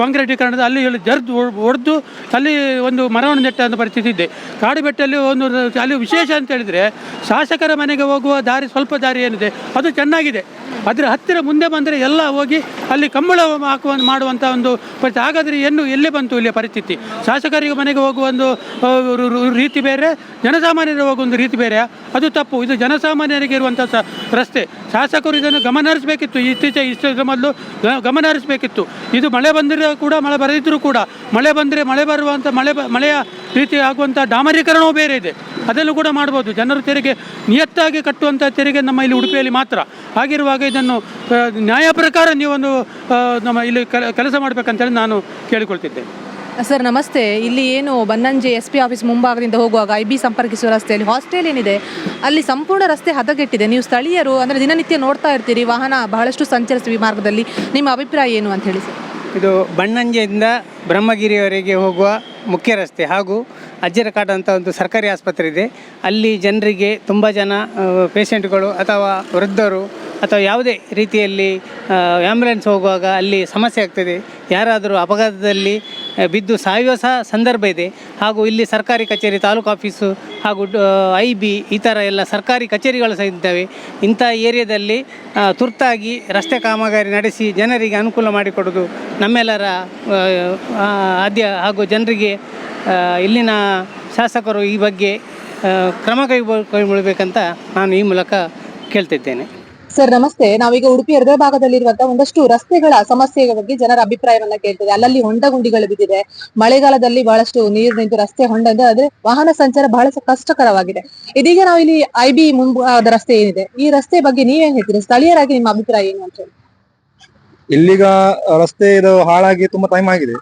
ಕಾಂಕ್ರೀಟೀಕರಣದ ಅಲ್ಲಿ ಜರ್ದು ಹೊಡೆದು ಅಲ್ಲಿ ಒಂದು ಮರವನ್ನು ನೆಟ್ಟ ಪರಿಸ್ಥಿತಿ ಇದೆ. ಕಾಡುಬೆಟ್ಟಲ್ಲಿ ಒಂದು ಅಲ್ಲಿ ವಿಶೇಷ ಅಂತ ಹೇಳಿದರೆ ಶಾಸಕರ ಮನೆಗೆ ಹೋಗುವ ದಾರಿ ಸ್ವಲ್ಪ ದಾರಿ ಏನಿದೆ, ಅದು ಚೆನ್ನಾಗಿದೆ. ಅದರ ಹತ್ತಿರ ಮುಂದೆ ಬಂದರೆ ಎಲ್ಲ ಹೋಗಿ ಅಲ್ಲಿ ಕಂಬಳ ಹಾಕುವ ಮಾಡುವಂಥ ಒಂದು ಪರಿಸ್ಥಿತಿ. ಹಾಗಾದರೆ ಏನು ಎಲ್ಲಿ ಬಂತು ಇಲ್ಲಿಯ ಪರಿಸ್ಥಿತಿ? ಶಾಸಕರಿಗೆ ಮನೆಗೆ ಹೋಗುವ ಒಂದು ರೀತಿ ಬೇರೆ, ಜನಸಾಮಾನ್ಯರಿಗೆ ಹೋಗುವ ಒಂದು ರೀತಿ ಬೇರೆ ಅದು ತಪ್ಪು. ಇದು ಜನಸಾಮಾನ್ಯರಿಗೆ ಇರುವಂಥ ಸ- ರಸ್ತೆ. ಶಾಸಕರು ಇದನ್ನು ಗಮನ ಹರಿಸಬೇಕಿತ್ತು ಇತ್ತೀಚೆಗೆ ಇಷ್ಟು ಮೊದಲು ಗ- ಗಮನ ಹರಿಸಬೇಕಿತ್ತು ಇದು ಮಳೆ ಬಂದರೆ ಕೂಡ, ಮಳೆ ಬರದಿದ್ದರೂ ಕೂಡ, ಮಳೆ ಬಂದರೆ ಮಳೆ ಬರುವಂಥ ಮಳೆ ಮಳೆಯ ರೀತಿ ಆಗುವಂಥ ಡಾಮರೀಕರಣವೂ ಬೇರೆ ಇದೆ. ಅದನ್ನು ಕೂಡ ಮಾಡ್ಬೋದು. ಜನರು ತೆರಿಗೆ ನಿಯತ್ತಾಗಿ ಕಟ್ಟುವಂಥ ತೆರಿಗೆ ನಮ್ಮ ಇಲ್ಲಿ ಉಡುಪಿಯಲ್ಲಿ ಮಾತ್ರ. ಆಗಿರುವಾಗ ಇದನ್ನು ನ್ಯಾಯ ಪ್ರಕಾರ ನೀವೊಂದು ನಮ್ಮ ಇಲ್ಲಿ ಕೆಲ- ಕೆಲಸ ಮಾಡಬೇಕಂತೇಳಿ ನಾನು ಕೇಳಿಕೊಳ್ತಿದ್ದೆ ಸರ್, ನಮಸ್ತೆ. ಇಲ್ಲಿ ಏನು ಬನ್ನಂಜೆ ಎಸ್ ಪಿ ಆಫೀಸ್ ಮುಂಭಾಗದಿಂದ ಹೋಗುವಾಗ ಐ ಬಿ ಸಂಪರ್ಕಿಸುವ ರಸ್ತೆಯಲ್ಲಿ ಹಾಸ್ಟೆಲ್ ಏನಿದೆ, ಅಲ್ಲಿ ಸಂಪೂರ್ಣ ರಸ್ತೆ ಹದಗೆಟ್ಟಿದೆ. ನೀವು ಸ್ಥಳೀಯರು, ಅಂದರೆ ದಿನನಿತ್ಯ ನೋಡ್ತಾ ಇರ್ತೀರಿ, ವಾಹನ ಬಹಳಷ್ಟು ಸಂಚರಿಸ್ತೀವಿ ಈ ಮಾರ್ಗದಲ್ಲಿ. ನಿಮ್ಮ ಅಭಿಪ್ರಾಯ ಏನು ಅಂತ ಹೇಳಿ, ಸರ್? ಇದು ಬಣ್ಣಂಜೆಯಿಂದ ಬ್ರಹ್ಮಗಿರಿಯವರೆಗೆ ಹೋಗುವ ಮುಖ್ಯ ರಸ್ತೆ ಹಾಗೂ ಅಜ್ಜರಕಾಡು ಅಂತ ಒಂದು ಸರ್ಕಾರಿ ಆಸ್ಪತ್ರೆ ಇದೆ. ಅಲ್ಲಿ ಜನರಿಗೆ ತುಂಬ ಜನ ಪೇಷಂಟ್ಗಳು ಅಥವಾ ವೃದ್ಧರು ಅಥವಾ ಯಾವುದೇ ರೀತಿಯಲ್ಲಿ ಆ್ಯಂಬುಲೆನ್ಸ್ ಹೋಗುವಾಗ ಅಲ್ಲಿ ಸಮಸ್ಯೆ ಆಗ್ತದೆ, ಯಾರಾದರೂ ಅಪಘಾತದಲ್ಲಿ ಬಿದ್ದು ಸಾಯುವ ಸಹ ಸಂದರ್ಭ ಇದೆ. ಹಾಗೂ ಇಲ್ಲಿ ಸರ್ಕಾರಿ ಕಚೇರಿ, ತಾಲೂಕು ಆಫೀಸು ಹಾಗೂ ಐ ಬಿ ಈ ಥರ ಎಲ್ಲ ಸರ್ಕಾರಿ ಕಚೇರಿಗಳು ಸಹ ಇದ್ದಾವೆ. ಇಂಥ ಏರಿಯಾದಲ್ಲಿ ತುರ್ತಾಗಿ ರಸ್ತೆ ಕಾಮಗಾರಿ ನಡೆಸಿ ಜನರಿಗೆ ಅನುಕೂಲ ಮಾಡಿಕೊಡೋದು ನಮ್ಮೆಲ್ಲರ ಆದ್ಯ ಹಾಗೂ ಜನರಿಗೆ ಇಲ್ಲಿನ ಶಾಸಕರು ಈ ಬಗ್ಗೆ ಕ್ರಮ ಕೈಗೊಳ್ಳಬೇಕಂತ ನಾನು ಈ ಮೂಲಕ ಕೇಳ್ತಿದ್ದೇನೆ. ಸರ್, ನಮಸ್ತೆ. ನಾವೀಗ ಉಡುಪಿ ಹೃದಯ ಭಾಗದಲ್ಲಿರುವಂತಹ ಒಂದಷ್ಟು ರಸ್ತೆಗಳ ಸಮಸ್ಯೆಯ ಬಗ್ಗೆ ಜನರ ಅಭಿಪ್ರಾಯವನ್ನ ಕೇಳ್ತದೆ ಅಲ್ಲಲ್ಲಿ ಹೊಂಡ ಗುಂಡಿಗಳು ಬಿದ್ದಿದೆ. ಮಳೆಗಾಲದಲ್ಲಿ ಬಹಳಷ್ಟು ನೀರು ನಿಂತು ರಸ್ತೆ ಹೊಂಡ ಆದ್ರೆ ವಾಹನ ಸಂಚಾರ ಬಹಳ ಕಷ್ಟಕರವಾಗಿದೆ. ಇದೀಗ ನಾವು ಇಲ್ಲಿ ಐ ಬಿ ಮುಂಭಾಗದ ರಸ್ತೆ ಏನಿದೆ? ಈ ರಸ್ತೆ ಬಗ್ಗೆ ನೀವೇನ್ ಹೇಳ್ತೀರಿ? ಸ್ಥಳೀಯರಾಗಿ ನಿಮ್ಮ ಅಭಿಪ್ರಾಯ ಏನು ಅಂತ ಹೇಳಿ. ಇಲ್ಲಿಗ ರಸ್ತೆ ಇದು ಹಾಳಾಗಿ ತುಂಬಾ ಟೈಮ್ ಆಗಿದೆ.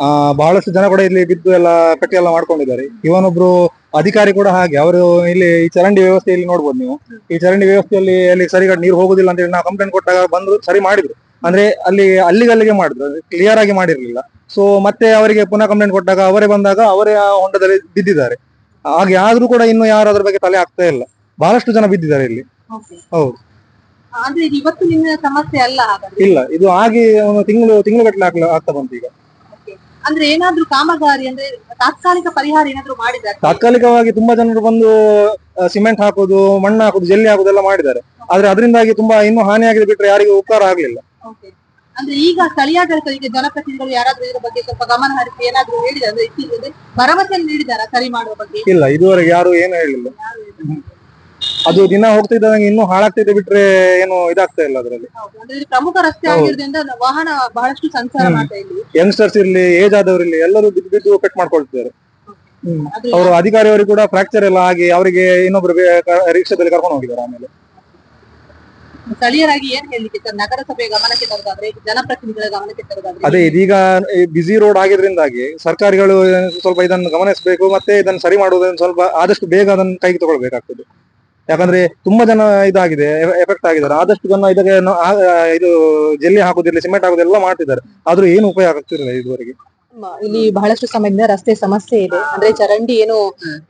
ಆ, ಬಹಳಷ್ಟು ಜನ ಕೂಡ ಇಲ್ಲಿ ಬಿದ್ದು ಎಲ್ಲ ಕಟ್ಟಿ ಎಲ್ಲ ಮಾಡ್ಕೊಂಡಿದ್ದಾರೆ. ಇವನೊಬ್ರು ಅಧಿಕಾರಿ ಕೂಡ ಹಾಗೆ ಅವರು ಇಲ್ಲಿ ಈ ಚರಂಡಿ ವ್ಯವಸ್ಥೆಯಲ್ಲಿ ನೋಡ್ಬೋದು ನೀವು. ಈ ಚರಂಡಿ ವ್ಯವಸ್ಥೆಯಲ್ಲಿ ಅಲ್ಲಿ ಸರಿಯಾಗಿ ನೀರು ಹೋಗುದಿಲ್ಲ ಅಂತ ಹೇಳಿ ನಾವು ಕಂಪ್ಲೇಂಟ್ ಕೊಟ್ಟಾಗ ಬಂದ್ರು ಸರಿ ಮಾಡಿದ್ರು. ಅಂದ್ರೆ ಅಲ್ಲಿ ಅಲ್ಲಿಗಲ್ಲಿಗೆ ಅಲ್ಲಿಗೆ ಮಾಡಿದ್ರು ಕ್ಲಿಯರ್ ಆಗಿ ಮಾಡಿರ್ಲಿಲ್ಲ. ಸೊ ಮತ್ತೆ ಅವರಿಗೆ ಪುನಃ ಕಂಪ್ಲೇಂಟ್ ಕೊಟ್ಟಾಗ ಅವರೇ ಬಂದಾಗ ಅವರೇ ಆ ಹೊಂಡದಲ್ಲಿ ಬಿದ್ದಿದ್ದಾರೆ. ಹಾಗೆ ಆದ್ರೂ ಕೂಡ ಇನ್ನು ಯಾರು ಅದ್ರ ಬಗ್ಗೆ ತಲೆ ಆಗ್ತಾ ಇಲ್ಲ. ಬಹಳಷ್ಟು ಜನ ಬಿದ್ದಿದ್ದಾರೆ ಇಲ್ಲಿ. ಹೌದು. ಸಮಸ್ಯೆ ಅಲ್ಲ ಇಲ್ಲ ಇದು ಆಗಿ ಒಂದು ತಿಂಗಳು ತಿಂಗಳು ಗಟ್ಟಲೆ ಆಗ್ತಾ ಬಂತು ಈಗ. ಅಂದ್ರೆ ಏನಾದ್ರೂ ಕಾಮಗಾರಿ ಅಂದ್ರೆ ತಾತ್ಕಾಲಿಕ ಪರಿಹಾರ ಏನಾದ್ರೂ ಮಾಡಿದ್ದಾರೆ? ತಾತ್ಕಾಲಿಕವಾಗಿ ತುಂಬಾ ಜನರು ಬಂದು ಸಿಮೆಂಟ್ ಹಾಕೋದು ಮಣ್ಣು ಹಾಕೋದು ಜಲ್ಲಿ ಹಾಕೋದೆಲ್ಲ ಮಾಡಿದ್ದಾರೆ. ಆದ್ರೆ ಅದರಿಂದಾಗಿ ತುಂಬಾ ಇನ್ನೂ ಹಾನಿ ಆಗಿದೆ ಬಿಟ್ರೆ ಯಾರಿಗೂ ಉಪಕಾರ ಆಗ್ಲಿಲ್ಲ. ಅಂದ್ರೆ ಈಗ ಸ್ಥಳೀಯಾಡಳಿತರಿಗೆ ಜನಪ್ರತಿನಿಧಿಗಳು ಯಾರಾದ್ರೂ ಇದರ ಬಗ್ಗೆ ಸ್ವಲ್ಪ ಗಮನ ಹರಿಸಿ ಏನಾದ್ರೂ ಹೇಳಿದ್ದಾರೆ ಅಂದ್ರೆ ಇತ್ತೀಚೆಗೆ ಭರವಸೆ ನೀಡಿದಾರ ಸರಿ ಮಾಡುವ ಬಗ್ಗೆ? ಇಲ್ಲ ಇದುವರೆಗೆ ಯಾರು ಏನು ಹೇಳಿಲ್ಲ. ಅದು ದಿನ ಹೋಗ್ತಿದ್ದಂಗೆ ಇನ್ನೂ ಹಾಳಾಗ್ತಿದೆ ಬಿಟ್ರೆ ಏನು ಇದಾಗ್ತಾ ಇಲ್ಲ ಅದರಲ್ಲಿ. ಪ್ರಮುಖ ರಸ್ತೆ. ಆಗಿರೋದ್ರಿಂದ ವಾಹನ ಬಹಳಷ್ಟು ಸಂಚಾರ ಹ್ಮ್. ಮಾಡ್ತಾ ಇಲ್ಲಿ ಯಂಗ್ಸ್ಟರ್ಸ್ ಇರ್ಲಿ ಏಜ್ ಆದವರು ಇರ್ಲಿ ಎಲ್ಲರೂ ಬಿದ್ದು ಬಿದ್ದು ಪೆಟ್ ಮಾಡ್ಕೊಳ್ತಿದ್ದಾರೆ. ಅವರು ಅಧಿಕಾರಿಯವರಿಗೆ ಕೂಡ ಫ್ರಾಕ್ಚರ್ ಎಲ್ಲ ಆಗಿ ಅವರಿಗೆ ಇನ್ನೊಬ್ರು ರಿಕ್ಷಾದಲ್ಲಿ ಕರ್ಕೊಂಡು ಹೋಗಿದ್ದಾರೆ ಆಮೇಲೆ. ಸ್ಥಳೀಯರಾಗಿ ಏನ್ ಹೇಳಲಿಕ್ಕೆ ಸರ್? ನಗರಸಭೆ ಗಮನಕ್ಕೆ ತರೋದಾದ್ರೆ ಜನಪ್ರತಿನಿಧಿಗಳ ಗಮನಕ್ಕೆ ತರೋದಾದ್ರೆ? ಅದೇ ಇದೀಗ ಬಿಸಿ ರೋಡ್ ಆಗಿದ್ರಿಂದಾಗಿ ಸರ್ಕಾರಿಗಳು ಸ್ವಲ್ಪ ಇದನ್ನು ಗಮನಿಸಬೇಕು ಮತ್ತೆ ಇದನ್ನು ಸರಿ ಮಾಡುವುದನ್ನು ಸ್ವಲ್ಪ ಆದಷ್ಟು ಬೇಗ ಅದನ್ನು ಕೈಗೆ ತಗೊಳ್ಬೇಕಾಗ್ತದೆ. ಯಾಕಂದ್ರೆ ತುಂಬಾ ಜನ ಇದಾಗಿದೆ ಎಫೆಕ್ಟ್ ಆಗಿದ್ದಾರೆ. ಆದಷ್ಟು ಜನ ಇದಕ್ಕೆ ಇದು ಜಲ್ಲಿ ಹಾಕುದಿಲ್ಲ ಸಿಮೆಂಟ್ ಹಾಕುದೆಲ್ಲ ಮಾಡ್ತಿದ್ದಾರೆ. ಆದ್ರೂ ಏನು ಉಪಯೋಗ ಆಗ್ತಿರಲಿಲ್ಲ ಇದುವರೆಗೆ. ಇಲ್ಲಿ ಬಹಳಷ್ಟು ಸಮಯದಿಂದ ರಸ್ತೆ ಸಮಸ್ಯೆ ಇದೆ. ಅಂದ್ರೆ ಚರಂಡಿ ಏನು